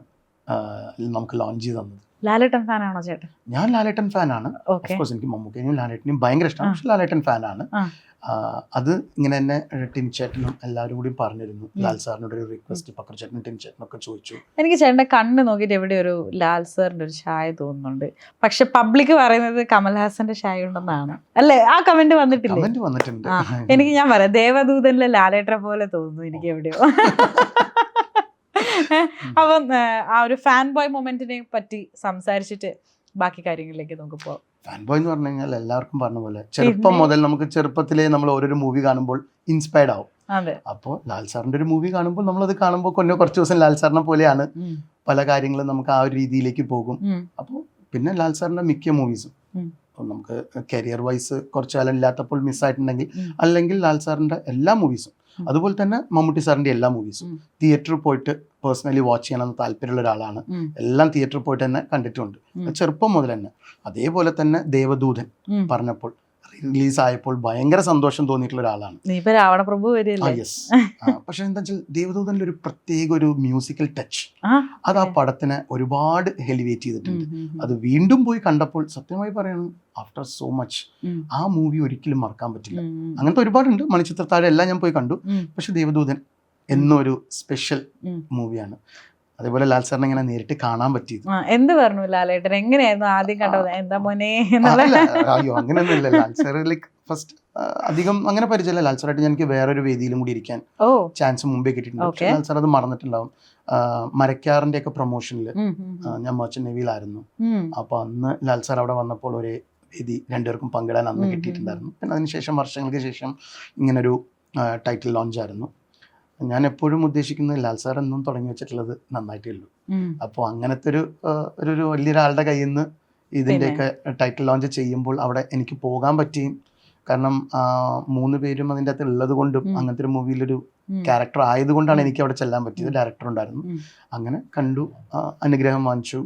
നമുക്ക് ലോഞ്ച് ചെയ്ത് തന്നത്.
ലാലേട്ടൻ ഫാനാണോ ചേട്ടൻ?
ഞാൻ ലാലേട്ടൻ ഫാനാണ്. കോഴ്സ് എനിക്ക് മമ്മൂക്കനെയും ലാലേട്ടനെയും ഭയങ്കര ഇഷ്ടമാണ്. പക്ഷെ ലാലേട്ടൻ ഫാനാണ്. അത് ഇങ്ങനെ തന്നെ ടിൻചേട്ടനും എല്ലാവരും കൂടി പറഞ്ഞിരുന്നു. ലാൽ സാറിനോട് ഒരു റിക്വസ്റ്റ് പക്രചേട്ടനും ടിൻചേട്ടനും ഒക്കെ ചോദിച്ചു.
എനിക്ക് ചേട്ടന്റെ കണ്ണ് നോക്കിയിട്ട് എവിടെ ഒരു ലാൽ സാറിന്റെ ഒരു ഷായ തോന്നുന്നുണ്ട്. പക്ഷെ പബ്ലിക് പറയുന്നത് കമൽഹാസന്റെ ഛായ ഉണ്ടെന്നാണ്. അല്ലേ? ആ കമന്റ് വന്നിട്ടില്ല?
കമന്റ് വന്നിട്ടുണ്ട്.
എനിക്ക് ഞാൻ പറയാം. ദേവദൂതനിലെ ലാലേട്ടനെ പോലെ തോന്നുന്നു എനിക്ക് എവിടെയോ. അപ്പം ആ, ഒരു ഫാൻ ബോയ് മൊമെന്റിനെ പറ്റി സംസാരിച്ചിട്ട് ബാക്കി കാര്യങ്ങളിലേക്ക് നമുക്ക് പോവാം.
ഫാൻ ബോയ് എന്ന് പറഞ്ഞു കഴിഞ്ഞാൽ എല്ലാവർക്കും പറഞ്ഞ പോലെ ചെറുപ്പം മുതൽ നമുക്ക് ചെറുപ്പത്തിലേ നമ്മൾ ഓരോരോ മൂവി കാണുമ്പോൾ ഇൻസ്പയർഡ് ആവും. അപ്പോൾ ലാൽ സാറിന്റെ ഒരു മൂവി കാണുമ്പോൾ നമ്മൾ അത് കാണുമ്പോൾ കൊന്നെ കുറച്ച് ദിവസം ലാൽ സാറിനെ പോലെയാണ് പല കാര്യങ്ങളും നമുക്ക് ആ ഒരു രീതിയിലേക്ക് പോകും. അപ്പോൾ പിന്നെ ലാൽ സാറിന്റെ മിക്ക മൂവീസും
അപ്പം
നമുക്ക് കരിയർ വൈസ് കുറച്ച് കാലം ഇല്ലാത്തപ്പോൾ മിസ്സായിട്ടുണ്ടെങ്കിൽ. അല്ലെങ്കിൽ ലാൽ സാറിന്റെ എല്ലാ മൂവീസും. അതുപോലെ തന്നെ മമ്മൂട്ടി സാറിന്റെ എല്ലാ മൂവീസും തിയേറ്ററിൽ പോയിട്ട് പേഴ്സണലി വാച്ച് ചെയ്യണമെന്ന് താല്പര്യമുള്ള ഒരാളാണ്. എല്ലാം തിയേറ്ററിൽ പോയിട്ട് തന്നെ കണ്ടിട്ടുണ്ട്. ചെറുപ്പം മുതൽ തന്നെ. അതേപോലെ തന്നെ ദേവദൂതൻ. പറഞ്ഞപ്പോൾ റിലീസ് ആയപ്പോൾ ഭയങ്കര സന്തോഷം തോന്നിയിട്ടുള്ള ഒരാളാണ്. യെസ് പക്ഷെ എന്താ വെച്ചാൽ ദേവദൂതനിൽ ഒരു പ്രത്യേക ഒരു മ്യൂസിക്കൽ ടച്ച് അത് ആ പടത്തിന് ഒരുപാട് ഹെലിവേറ്റ് ചെയ്തിട്ടുണ്ട്. അത് വീണ്ടും പോയി കണ്ടപ്പോൾ സത്യമായി പറയണം ആഫ്റ്റർ സോ മച്ച് ആ മൂവി ഒരിക്കലും മറക്കാൻ പറ്റില്ല. അങ്ങനത്തെ ഒരുപാടുണ്ട്. മണിച്ചിത്രത്താഴ് എല്ലാം ഞാൻ പോയി കണ്ടു. പക്ഷെ ദേവദൂതൻ എന്നൊരു സ്പെഷ്യൽ മൂവിയാണ് അതേപോലെ ലാൽ സാറിനെ ഇങ്ങനെ നേരിട്ട് കാണാൻ പറ്റിയത്.
എന്ത് പറഞ്ഞു ലാലേട്ടൻ? എങ്ങനെയായിരുന്നു ആദ്യം കണ്ടത്? എന്താ മോനെ?
അയ്യോ അങ്ങനെയൊന്നും ഇല്ല ലാൽ സാർ ലൈക്ക് ഫസ്റ്റ് അധികം അങ്ങനെ പരിചയമില്ല. ലാൽ സാറായിട്ട് എനിക്ക് വേറൊരു വേദിയിലും കൂടി ഇരിക്കാൻ ചാൻസ് മുമ്പേ കിട്ടിയിട്ടുണ്ട്. പക്ഷേ ലാൽ സാർ അത് മറന്നിട്ടുണ്ടാവും. മരക്കാറിന്റെ ഒക്കെ പ്രൊമോഷനിൽ ഞാൻ മർച്ചന്റ് നെവിയിലായിരുന്നു അപ്പൊ അന്ന് ലാൽ സാർ അവിടെ വന്നപ്പോൾ ഒരു വേദി രണ്ടുപേർക്കും പങ്കിടാൻ അന്ന് കിട്ടിയിട്ടുണ്ടായിരുന്നു. പിന്നെ അതിനുശേഷം വർഷങ്ങൾക്ക് ശേഷം ഇങ്ങനൊരു ടൈറ്റിൽ ലോഞ്ച് ആയിരുന്നു. ഞാൻ എപ്പോഴും ഉദ്ദേശിക്കുന്നത് ലാൽ സാർ എന്നും തുടങ്ങി വെച്ചിട്ടുള്ളത് നന്നായിട്ടേ ഉള്ളൂ. അപ്പോൾ അങ്ങനത്തെ ഒരു ഒരു വലിയൊരാളുടെ കയ്യിൽ നിന്ന് ഇതിന്റെയൊക്കെ ടൈറ്റിൽ ലോഞ്ച് ചെയ്യുമ്പോൾ അവിടെ എനിക്ക് പോകാൻ പറ്റിയും. കാരണം മൂന്ന് പേരും അതിന്റെ അകത്ത് ഉള്ളത് കൊണ്ടും അങ്ങനത്തെ ഒരു മൂവിയിലൊരു ക്യാരക്ടർ ആയതുകൊണ്ടാണ് എനിക്ക് അവിടെ ചെല്ലാൻ പറ്റിയത്. ഡയറക്ടർ ഉണ്ടായിരുന്നു. അങ്ങനെ കണ്ടു അനുഗ്രഹം വാങ്ങിച്ചു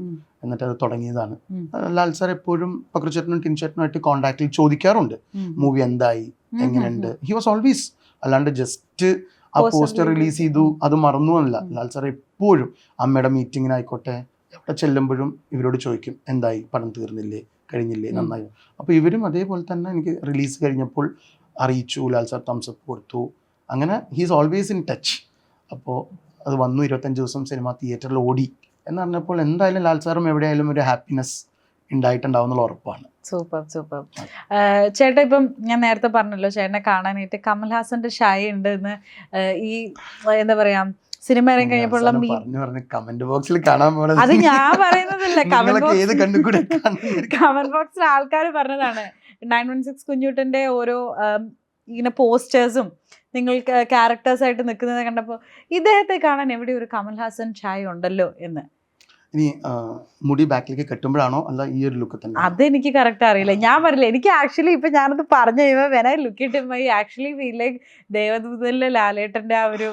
എന്നിട്ട് അത് തുടങ്ങിയതാണ്. ലാൽ സാർ എപ്പോഴും പക്രച്ചേട്ടനും ടിൻചേട്ടനുമായിട്ട് കോൺടാക്റ്റിൽ ചോദിക്കാറുണ്ട്. മൂവി എന്തായി. എങ്ങനെയുണ്ട്? ഹി വാസ് ഓൾവേസ് അല്ലാണ്ട് ജസ്റ്റ് ആ പോസ്റ്റർ റിലീസ് ചെയ്തു. അത് മറന്നു
അല്ല.
ലാൽ സാർ എപ്പോഴും അമ്മയുടെ മീറ്റിങ്ങിനായിക്കോട്ടെ എവിടെ ചെല്ലുമ്പോഴും ഇവരോട് ചോദിക്കും എന്തായി? പണം തീർന്നില്ലേ? കഴിഞ്ഞില്ലേ? നന്നായി? അപ്പോൾ ഇവരും അതേപോലെ തന്നെ എനിക്ക് റിലീസ് കഴിഞ്ഞപ്പോൾ അറിയിച്ചു. ലാൽ സാർ തംസപ്പ് കൊടുത്തു. അങ്ങനെ ഹീസ് ഓൾവേസ് ഇൻ ടച്ച് അപ്പോൾ അത് വന്നു. ഇരുപത്തഞ്ച് ദിവസം സിനിമ തിയേറ്ററിൽ ഓടി. എന്ന് പറഞ്ഞപ്പോൾ എന്തായാലും ലാൽ സാറും എവിടെയായാലും ഒരു ഹാപ്പിനെസ് ഉണ്ടായിട്ടുണ്ടാവും എന്നുള്ള ഉറപ്പാണ്.
Super super. ചേട്ടാ ഇപ്പം ഞാൻ നേരത്തെ പറഞ്ഞല്ലോ ചേട്ടനെ കാണാനായിട്ട് കമൽഹാസന്റെ ഷായ ഉണ്ട് എന്ന് ഈ എന്താ പറയാ സിനിമ ഇറങ്ങി കഴിഞ്ഞപ്പോഴുള്ള
പറഞ്ഞു പറഞ്ഞു കമന്റ് ബോക്സിൽ കാണാൻ
അത് ഞാൻ പറയുന്നതല്ല കമന്റ് ബോക്സിൽ ആൾക്കാർ പറഞ്ഞതാണ് നയൻ വൺ സിക്സ് കുഞ്ഞുട്ടന്റെ ഓരോ ഇങ്ങനെ പോസ്റ്റേഴ്സും നിങ്ങൾ ക്യാരക്ടേഴ്സായിട്ട് നിൽക്കുന്നത് കണ്ടപ്പോൾ ഇദ്ദേഹത്തെ കാണാൻ എവിടെ ഒരു കമൽഹാസൻ ഛായ ഉണ്ടല്ലോ എന്ന്.
ഇനി മുടി ബാക്കിലേക്ക് കെട്ടുമ്പോഴാണോ അല്ല ഈ ഒരു ലുക്ക് തന്നെ?
അതെനിക്ക് കറക്റ്റ് അറിയില്ല. ഞാൻ പറയില്ല എനിക്ക് ആക്ച്വലി ഇപ്പൊ ഞാനത് പറഞ്ഞു കഴിയുമ്പോൾ when look my actually feel like ദേവദൂതനിലെ ലാലേട്ടന്റെ ആ ഒരു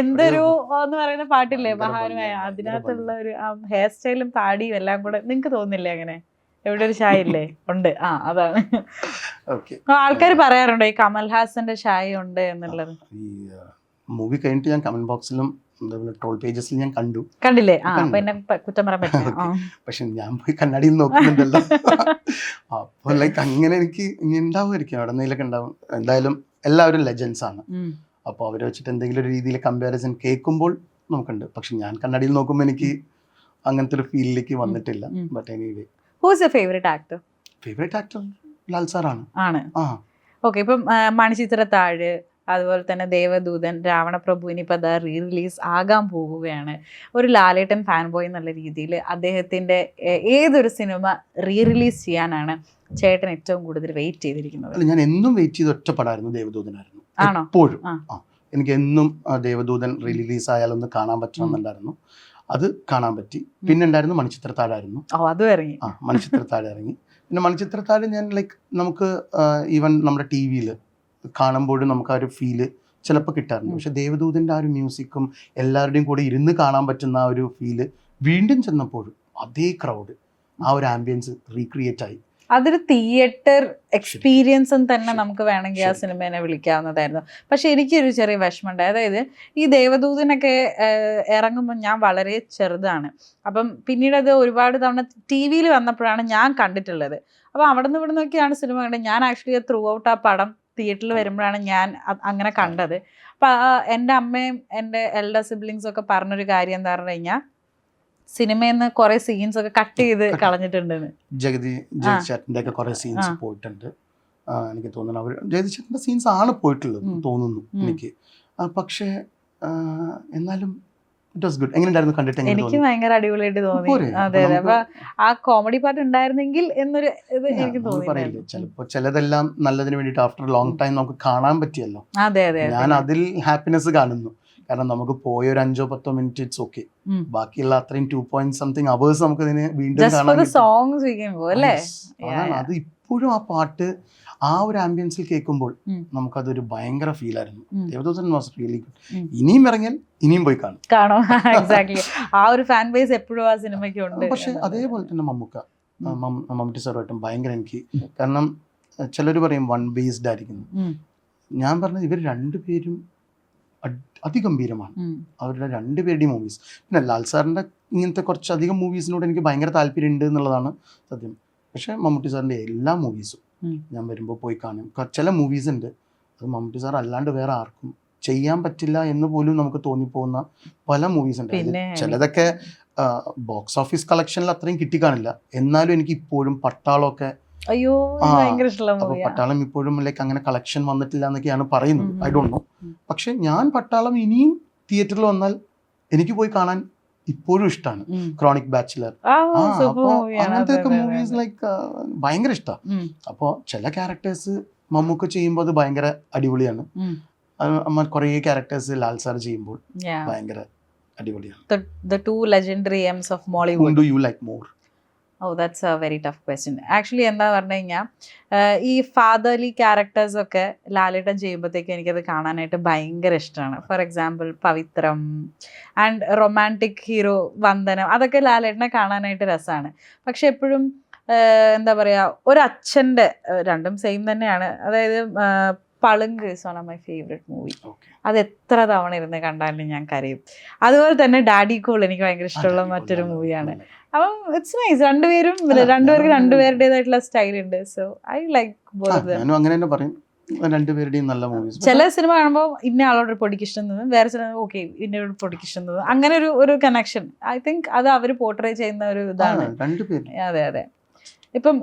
എന്തൊരു എന്ന് പറയുന്ന പാട്ടില്ലേ? മഹാനുമായ അതിനകത്തുള്ള ഒരു ഹെയർ സ്റ്റൈലും താടിയും എല്ലാം കൂടെ നിങ്ങക്ക് തോന്നില്ലേ അങ്ങനെ? എവിടെ ഒരു ഷായ ഇല്ലേ ഉണ്ട്. ആ അതാണ്.
ആൾക്കാര്
ആൾക്കാർ പറയാറുണ്ടോ ഈ കമൽഹാസന്റെ ഷായ ഉണ്ട് എന്നുള്ളത്?
മൂവി കഴിഞ്ഞിട്ട് ഞാൻ കമന്റ് ബോക്സിലും അതേപോലെ ട്രോൾ പേജസിൽ ഞാൻ കണ്ടു.
കണ്ടില്ലേ? ആ
കണ്ടു.
എന്നെ പ- കുറ്റം പറയാൻ പറ്റില്ല?
പക്ഷെ ഞാൻ പോയി കണ്ണാടിയിൽ നോക്കുന്നുണ്ടല്ലോ. അപ്പോൾ ലൈക്ക് അങ്ങനെ എനിക്ക് ഇനി ഉണ്ടാവുമായിരിക്കും. അവിടെ എന്തെങ്കിലുമൊക്കെ ഉണ്ടാവും. എന്തായാലും എല്ലാവരും ലെജൻസ് ആണ്.
അപ്പൊ
അപ്പോൾ അവരെ വെച്ചിട്ട് എന്തെങ്കിലും ഒരു രീതിയിൽ കമ്പാരിസൺ കേൾക്കുമ്പോൾ നമുക്കുണ്ട്. പക്ഷെ ഞാൻ കണ്ണാടിയിൽ നോക്കുമ്പോൾ എനിക്ക് അങ്ങനത്തെ ഒരു ഫീലിലേക്ക് വന്നിട്ടില്ല. But anyway
who's a favourite actor
favourite actor Lal സാറാണ്.
ആണ്.
ആ.
ഓക്കെ ഇപ്പം മണിചിത്ര മണിച്ചിത്രത്താഴ് അതുപോലെ തന്നെ ദേവദൂതൻ രാവണപ്രഭു ഇനിയിപ്പോൾ അത് റീ റിലീസ് ആകാൻ പോവുകയാണ്. ഒരു ലാലേട്ടൻ ഫാൻ ബോയ് എന്നുള്ള രീതിയിൽ അദ്ദേഹത്തിന്റെ ഏതൊരു സിനിമ റീ റിലീസ് ചെയ്യാനാണ് ചേട്ടൻ ഏറ്റവും കൂടുതൽ വെയിറ്റ് ചെയ്തിരിക്കുന്നത്?
ഞാൻ എന്നും വെയിറ്റ് ചെയ്ത് ഒറ്റപ്പെടായിരുന്നു ദേവദൂതനായിരുന്നു.
ആണോ?
എപ്പോഴും. എനിക്ക് എന്നും ദേവദൂതൻ റിലീസ് ആയാലൊന്ന് കാണാൻ പറ്റണമെന്നുണ്ടായിരുന്നു. അത് കാണാൻ പറ്റി. പിന്നെ ഉണ്ടായിരുന്നു മണിച്ചിത്രത്താഴായിരുന്നു.
അതും ഇറങ്ങി.
ആ മണിച്ചിത്രത്താഴ് ഇറങ്ങി. പിന്നെ മണിച്ചിത്രത്താഴ് ഞാൻ ലൈക്ക് നമുക്ക് ഈവൻ നമ്മുടെ ടി വിയിൽ കാണുമ്പോഴും നമുക്ക് ആ ഒരു ഫീൽ ചിലപ്പോൾ കിട്ടാറുണ്ട്. പക്ഷെ ദേവദൂതന്റെ ആ ഒരു മ്യൂസിക്കും എല്ലാവരുടെയും കൂടെ ഇരുന്ന് കാണാൻ പറ്റുന്ന ആ ഒരു ഫീൽ വീണ്ടും ചെന്നപ്പോഴും അതേ ക്രൗഡ് ആ ഒരു ആംബിയൻസ് റീക്രിയേറ്റ് ആയി.
അതൊരു തിയേറ്റർ എക്സ്പീരിയൻസും തന്നെ നമുക്ക് വേണമെങ്കിൽ ആ. സിനിമേനെ വിളിക്കാവുന്നതായിരുന്നു. പക്ഷെ എനിക്കൊരു ചെറിയ വിഷമമുണ്ട്. അതായത് ഈ ദേവദൂതനൊക്കെ ഇറങ്ങുമ്പോൾ ഞാൻ വളരെ ചെറുതാണ്. അപ്പം പിന്നീട് അത് ഒരുപാട് തവണ ടി വിയിൽ വന്നപ്പോഴാണ് ഞാൻ കണ്ടിട്ടുള്ളത്. അപ്പം അവിടെ നിന്ന് ഇവിടെ നിന്നൊക്കെയാണ് സിനിമ കണ്ടത്. ഞാൻ ആക്ച്വലി ത്രൂ ഔട്ട് ആ പടം തിയേറ്ററിൽ വരുമ്പോഴാണ് ഞാൻ അങ്ങനെ കണ്ടത്. അപ്പം എന്റെ അമ്മയും എന്റെ എൽഡർ സിബ്ലിങ്സും ഒക്കെ പറഞ്ഞൊരു കാര്യം എന്താ പറഞ്ഞു കഴിഞ്ഞാൽ സിനിമയിൽ നിന്ന് കുറേ സീൻസ് ഒക്കെ കട്ട് ചെയ്ത് കളഞ്ഞിട്ടുണ്ട്
ജഗതി ജഗതിന്റെ ഒക്കെ കുറെ സീൻസ്. പോയിട്ടുണ്ട്. എനിക്ക് തോന്നുന്നു അവർ ജഗതി ചേട്ടന്റെ സീൻസ് ആണ് പോയിട്ടുള്ളത്. തോന്നുന്നു എനിക്ക്. പക്ഷേ എന്നാലും ഇറ്റ് വാസ് ഗുഡ് എങ്ങനണ്ടായിരുന്നു കണ്ടിട്ട്?
എനിക്ക് ഭയങ്കര അടിപൊളിയായിട്ട് തോന്നി. അതെ അതെ.
അപ്പൊ
ആ കോമഡി പാർട്ട് ഉണ്ടായിരുന്നെങ്കിൽ എന്നൊരു ഇത് എനിക്ക് തോന്നി
ചിലപ്പോ ചിലതെല്ലാം നല്ലതിന് വേണ്ടിട്ട് ആഫ്റ്റർ ലോങ് ടൈം നമുക്ക് കാണാൻ പറ്റിയല്ലോ.
അതെ അതെ.
ഞാൻ അതിൽ ഹാപ്പിനെസ് കാണുന്നു. കാരണം നമുക്ക് പോയ ഒരു അഞ്ചോ പത്തോ മിനിറ്റ് ഇറ്റ്സ് ഓക്കെ ബാക്കിയുള്ള അത്രയും ടു പോയിന്റ് സംതിങ് അവേഴ്സ് നമുക്ക് ഇതിന് വീണ്ടും കാണാൻ അത് ഇപ്പോഴും ആ പാട്ട് ആ ഒരു ആംബിയൻസിൽ കേൾക്കുമ്പോൾ. നമുക്കതൊരു ഭയങ്കര ഫീൽ ആയിരുന്നു.
ഉം.
വാസ് റിയലി ഗുഡ് ഇനിയും ഇറങ്ങിയാൽ ഇനിയും പോയി കാണും.
കാണോ. എക്സാക്ട്ലി ആ ഒരു ഫാൻ ബേസ് എപ്പോഴും ആ സിനിമയ്ക്ക് ഉണ്ട്
പക്ഷെ അതേപോലെ തന്നെ മമ്മൂക്ക. മമ്മൂട്ടി സാറുമായിട്ടും ഭയങ്കര എനിക്ക് കാരണം ചിലർ പറയും വൺ ബേസ്ഡ്
ആയിരിക്കും
ഞാൻ പറഞ്ഞത് ഇവർ രണ്ടുപേരും അതിഗംഭീരമാണ്. അവരുടെ രണ്ടുപേരുടെയും മൂവീസ് പിന്നെ ലാൽ സാറിന്റെ ഇങ്ങനത്തെ കുറച്ചധികം മൂവീസിനോട് എനിക്ക് ഭയങ്കര താല്പര്യം ഉണ്ട് എന്നുള്ളതാണ് സത്യം. പക്ഷേ മമ്മൂട്ടി സാറിന്റെ എല്ലാ മൂവീസും. ഞാൻ വരുമ്പോൾ പോയി കാണും. ചില മൂവീസ് ഉണ്ട്. അത് മമ്മൂട്ടി സാർ അല്ലാണ്ട് വേറെ ആർക്കും ചെയ്യാൻ പറ്റില്ല എന്ന് പോലും നമുക്ക് തോന്നിപ്പോകുന്ന പല മൂവീസ് ഉണ്ട്. ചിലതൊക്കെ ബോക്സ് ഓഫീസ് കളക്ഷനിൽ അത്രയും കിട്ടി കാണില്ല എന്നാലും എനിക്ക് ഇപ്പോഴും പട്ടാളമൊക്കെ
അയ്യോ
പട്ടാളം ഇപ്പോഴും ലൈക്ക് അങ്ങനെ കളക്ഷൻ വന്നിട്ടില്ല എന്നൊക്കെയാണ് പറയുന്നത്. ഐ ഡോണ്ട് നോ പക്ഷെ ഞാൻ പട്ടാളം ഇനിയും തിയേറ്ററിൽ വന്നാൽ എനിക്ക് പോയി കാണാൻ ഇപ്പോഴും ഇഷ്ടമാണ് ക്രോണിക് ബാച്ചിലർ അങ്ങനത്തെ ഒക്കെ മൂവീസ് ലൈക്ക് ഭയങ്കര ഇഷ്ടമാണ് അപ്പോൾ ചില ക്യാരക്ടേഴ്സ് മമ്മൂക്ക ചെയ്യുമ്പോൾ അത് ഭയങ്കര അടിപൊളിയാണ്. കുറേ ക്യാരക്ടേഴ്സ് ലാൽ സാർ ചെയ്യുമ്പോൾ ഭയങ്കര അടിപൊളിയാണ്.
The two legendary M's of Mollywood
do you like more
oh that's a very tough question actually എന്താ പറഞ്ഞു കഴിഞ്ഞാൽ ഈ ഫാദർലി ക്യാരക്ടേഴ്സ് ഒക്കെ ലാലേട്ടൻ ചെയ്യുമ്പോഴത്തേക്കും എനിക്കത് കാണാനായിട്ട് ഭയങ്കര ഇഷ്ടമാണ് for example Pavithram and romantic hero Vandanam അതൊക്കെ ലാലേട്ടനെ കാണാനായിട്ട് രസമാണ് പക്ഷെ എപ്പോഴും എന്താ പറയുക ഒരു അച്ഛന്റെ രണ്ടും സെയിം തന്നെയാണ്. അതായത് Palunku is one of my favourite movie അത് എത്ര തവണ ഇരുന്ന് കണ്ടാലും ഞാൻ കരയും. അതുപോലെ തന്നെ ഡാഡി കോൾ എനിക്ക് ഭയങ്കര ഇഷ്ടമുള്ള മറ്റൊരു മൂവിയാണ് അപ്പം ഇറ്റ്സ് നൈസ് രണ്ടുപേരും രണ്ടുപേർക്ക് രണ്ടുപേരുടേതായിട്ടുള്ള സ്റ്റൈൽ ഉണ്ട് സോ ഐ ലൈക്ക്
ഞാനും അങ്ങനെ തന്നെ പറയും. രണ്ടുപേരുടെയും നല്ല മൂവീസ്
ചില സിനിമ കാണുമ്പോൾ ഇന്ന ആളോട് ഒരു പൊടിക്ക് ഇഷ്ടം തോന്നും വേറെ ചില ഓക്കെ ഇന്നോട് പൊടിക്ക് ഇഷ്ടം തോന്നും. അങ്ങനെ ഒരു ഒരു കണക്ഷൻ ഐ തിങ്ക് അത് അവർ പോർട്രേ ചെയ്യുന്ന ഒരു ഇതാണ്. അതെ അതെ. ഇപ്പം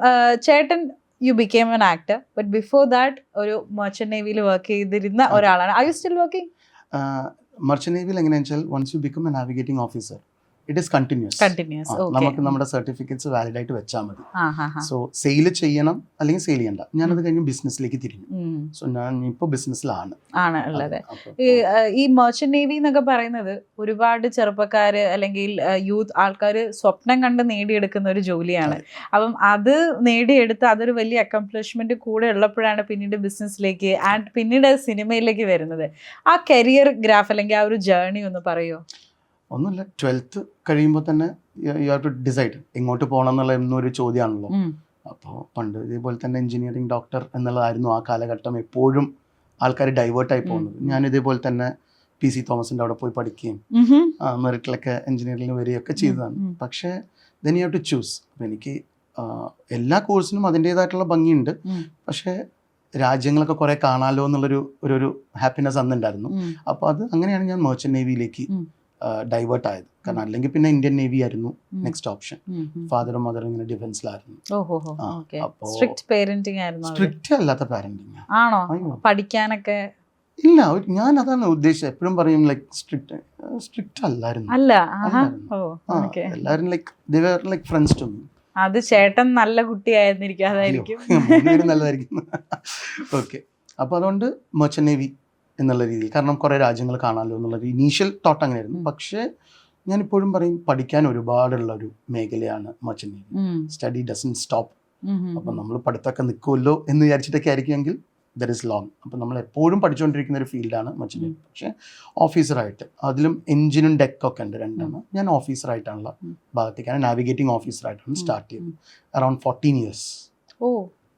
ചേട്ടൻ you became an actor but before that ഒരു മർച്ചന്റ് നേവിയിൽ വർക്ക് ചെയ്തിരുന്ന ഒരാളാണ്. I you still working
merchant നേവിയിൽ എങ്ങനെയാണെന്ന് വെച്ചാൽ once you become a navigating officer it is continues
continues
നമുക്ക് നമ്മുടെ സർട്ടിഫിക്കറ്റ്സ് വാലിഡ് ആയിട്ട് വെച്ചാൽ മതി. സോ സെയിൽ ചെയ്യണം അല്ലെങ്കിൽ സെയിൽ ചെയ്യണ്ട. ഞാനത് കഴിഞ്ഞ് ബിസിനസ്സിലേക്ക് തിരിഞ്ഞു. സോ ഞാൻ ഇപ്പോൾ ബിസിനസ്സിലാണ്
ആണ് ഉള്ളത്. ഈ മെർച്ചന്റ് നേവി എന്നൊക്കെ പറയുന്നത് ഒരുപാട് ചെറുപ്പക്കാര് അല്ലെങ്കിൽ യൂത്ത് ആൾക്കാർ സ്വപ്നം കണ്ട് നേടിയെടുക്കുന്ന ഒരു ജോലിയാണ്. അപ്പം അത് നേടിയെടുത്ത് അതൊരു വലിയ അക്കംപ്ലിഷ്മെന്റ് കൂടെ ഉള്ളപ്പോഴാണ് പിന്നീട് ബിസിനസ്സിലേക്ക് ആൻഡ് പിന്നീട് സിനിമയിലേക്ക് വരുന്നത്. ആ കരിയർ ഗ്രാഫ് അല്ലെങ്കിൽ ആ ഒരു ജേർണി ഒന്ന് പറയോ?
ഒന്നുമില്ല. ട്വൽത്ത് കഴിയുമ്പോൾ തന്നെ യു ഹാവ് ടു ഡിസൈഡ് എങ്ങോട്ട് പോകണം എന്നുള്ള എന്നും ഒരു ചോദ്യമാണല്ലോ. അപ്പോൾ പണ്ട് ഇതേപോലെ തന്നെ എഞ്ചിനീയറിംഗ് ഡോക്ടർ എന്നുള്ളതായിരുന്നു ആ കാലഘട്ടം. എപ്പോഴും ആൾക്കാർ ഡൈവേർട്ടായി പോകുന്നത്. ഞാൻ ഇതേപോലെ തന്നെ പി സി തോമസിന്റെ അവിടെ പോയി പഠിക്കുകയും മെറിറ്റിലൊക്കെ എഞ്ചിനീയറിംഗിൽ വരികയൊക്കെ ചെയ്തതാണ്. പക്ഷേ then you have to choose അപ്പം എനിക്ക് എല്ലാ കോഴ്സിനും അതിന്റേതായിട്ടുള്ള ഭംഗിയുണ്ട്. പക്ഷേ രാജ്യങ്ങളൊക്കെ കുറേ കാണാലോ എന്നുള്ളൊരു ഒരു ഒരു ഹാപ്പിനെസ് അന്നുണ്ടായിരുന്നു. അപ്പോൾ അത് അങ്ങനെയാണ് ഞാൻ മെർച്ചൻ നേവിയിലേക്ക്. ഡൈവേർട്ട് ആയത്. കാരണം അല്ലെങ്കിൽ പിന്നെ ഇന്ത്യൻ നേവി ആയിരുന്നു നെക്സ്റ്റ് ഓപ്ഷൻ ഫാദറും മദറും ഇങ്ങനെ ഡിഫൻസിലായിരുന്നു
സ്ട്രിക്റ്റ് ആയിരുന്നു
സ്ട്രിക്റ്റ് അല്ലാത്ത പാരന്റിങ്
ആണോ? പഠിക്കാനൊക്കെ?
ഇല്ല ഞാൻ അതാണ് ഉദ്ദേശിച്ചത്. എപ്പോഴും പറയും ലൈക് സ്ട്രിക്റ്റ് സ്ട്രിക്റ്റ് അല്ലായിരുന്നു.
അല്ല
എല്ലാവരും like they were like friends to me
അത് ചേട്ടൻ നല്ല കുട്ടിയായിരുന്നിരിക്കും അതായിരിക്കും.
നല്ലതായിരിക്കും. ഓക്കെ അപ്പോൾ അതുകൊണ്ട് മെർച്ചന്റ് നേവി എന്നുള്ള രീതിയിൽ. കാരണം കുറേ രാജ്യങ്ങൾ കാണാമല്ലോ എന്നുള്ളൊരു ഇനീഷ്യൽ തോട്ട് അങ്ങനെയായിരുന്നു.
ആയിരുന്നു
പക്ഷേ ഞാൻ ഇപ്പോഴും പറയും പഠിക്കാൻ ഒരുപാടുള്ള ഒരു മേഖലയാണ് മെർച്ചന്റ് സ്റ്റഡി ഡസൻ സ്റ്റോപ്പ് അപ്പം നമ്മൾ പഠിത്തമൊക്കെ നിൽക്കുമല്ലോ എന്ന് വിചാരിച്ചിട്ടൊക്കെ ആയിരിക്കുമെങ്കിൽ ദർ ഇസ് ലോങ് അപ്പം നമ്മൾ എപ്പോഴും പഠിച്ചുകൊണ്ടിരിക്കുന്ന ഒരു ഫീൽഡാണ് മെർച്ചന്റ് പക്ഷെ ഓഫീസറായിട്ട് അതിലും എഞ്ചിനും ഡെക്കൊക്കെ ഉണ്ട് രണ്ടെണ്ണം. ഞാൻ ഓഫീസറായിട്ടാണുള്ള. ഭാഗത്തേക്കാണ് നാവിഗേറ്റിംഗ് ഓഫീസറായിട്ടാണ് സ്റ്റാർട്ട് ചെയ്തത്. അറൌണ്ട് ഫോർട്ടീൻ ഇയേഴ്സ്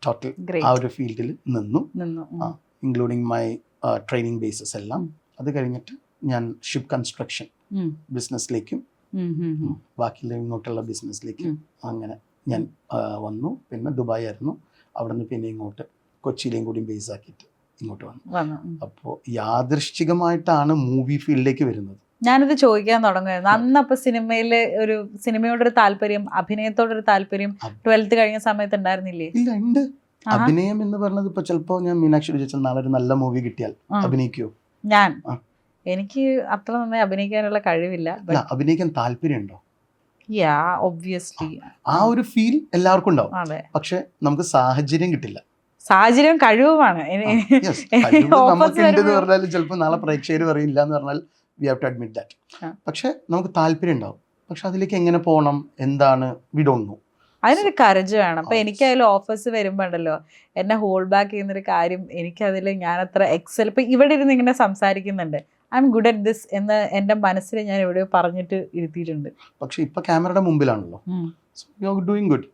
ടോട്ടൽ ആ ഒരു ഫീൽഡിൽ നിന്നു.
നിന്നു.
ഇൻക്ലൂഡിങ് മൈ ട്രെയിനിങ് ബേസസ് എല്ലാം. അത് കഴിഞ്ഞിട്ട് ഞാൻ ഷിപ്പ് കൺസ്ട്രക്ഷൻ ബിസിനസ്സിലേക്കും. ബാക്കിയുള്ള ഇങ്ങോട്ടുള്ള ബിസിനസ്സിലേക്കും അങ്ങനെ ഞാൻ വന്നു. പിന്നെ ദുബായ് ആയിരുന്നു അവിടെ നിന്ന് പിന്നെ ഇങ്ങോട്ട് കൊച്ചിയിലെയും കൂടി ബേസ് ആക്കിയിട്ട് ഇങ്ങോട്ട് വന്നു. അപ്പോൾ യാദൃശ്ചികമായിട്ടാണ് മൂവി ഫീൽഡിലേക്ക് വരുന്നത്.
ഞാനിത് ചോദിക്കാൻ തുടങ്ങുമായിരുന്നു അന്ന് അപ്പൊ സിനിമയിൽ ഒരു സിനിമയോടൊരു താല്പര്യം അഭിനയത്തോടൊരു താല്പര്യം ട്വൽത്ത് കഴിഞ്ഞ സമയത്ത് ഉണ്ടായിരുന്നില്ലേ?
ഇല്ല ഉണ്ട്. അഭിനയം എന്ന് പറഞ്ഞത് ഇപ്പൊ ചിലപ്പോ ഞാൻ മീനാക്ഷി ചോദിച്ചാൽ നാളെ ഒരു നല്ല മൂവി കിട്ടിയാൽ അഭിനയിക്കോ?
ഞാൻ. എനിക്ക് അത്ര നന്നായി അഭിനയിക്കാനുള്ള കഴിവില്ല
അഭിനയിക്കാൻ താല്പര്യമുണ്ടോ?
യാ ഒബ്വിയസ്ലി
ആ ഒരു ഫീൽ എല്ലാവർക്കും ഉണ്ടാവും. പക്ഷെ നമുക്ക് സാഹചര്യം കിട്ടില്ല.
സാഹചര്യം കഴിവുമാണ്.
പറഞ്ഞാൽ ചിലപ്പോൾ നാളെ പ്രേക്ഷകർ പറയില്ല എന്ന് പറഞ്ഞാൽ we have to admit that പക്ഷെ നമുക്ക് താല്പര്യം ഉണ്ടാവും. പക്ഷെ അതിലേക്ക് എങ്ങനെ പോകണം എന്താണ്? വി ഡോണ്ട് നോ
അതിനൊരു കരജ് വേണം. അപ്പൊ. എനിക്കായാലും ഓഫേഴ്സ് വരുമ്പോണ്ടല്ലോ എന്നെ ഹോൾഡ് ബാക്ക് ചെയ്യുന്നൊരു കാര്യം എനിക്കതിൽ ഞാൻ അത്ര എക്സൽ ഇപ്പൊ ഇവിടെ ഇരുന്ന് ഇങ്ങനെ സംസാരിക്കുന്നുണ്ട്. I'm good at this എന്ന് എന്റെ മനസ്സിൽ ഞാൻ എവിടെയോ പറഞ്ഞിട്ട് ഇരുത്തിയിട്ടുണ്ട്.
പക്ഷെ ഇപ്പൊ ക്യാമറയുടെ മുമ്പിലാണല്ലോ. ഡൂയിങ് ഗുഡ്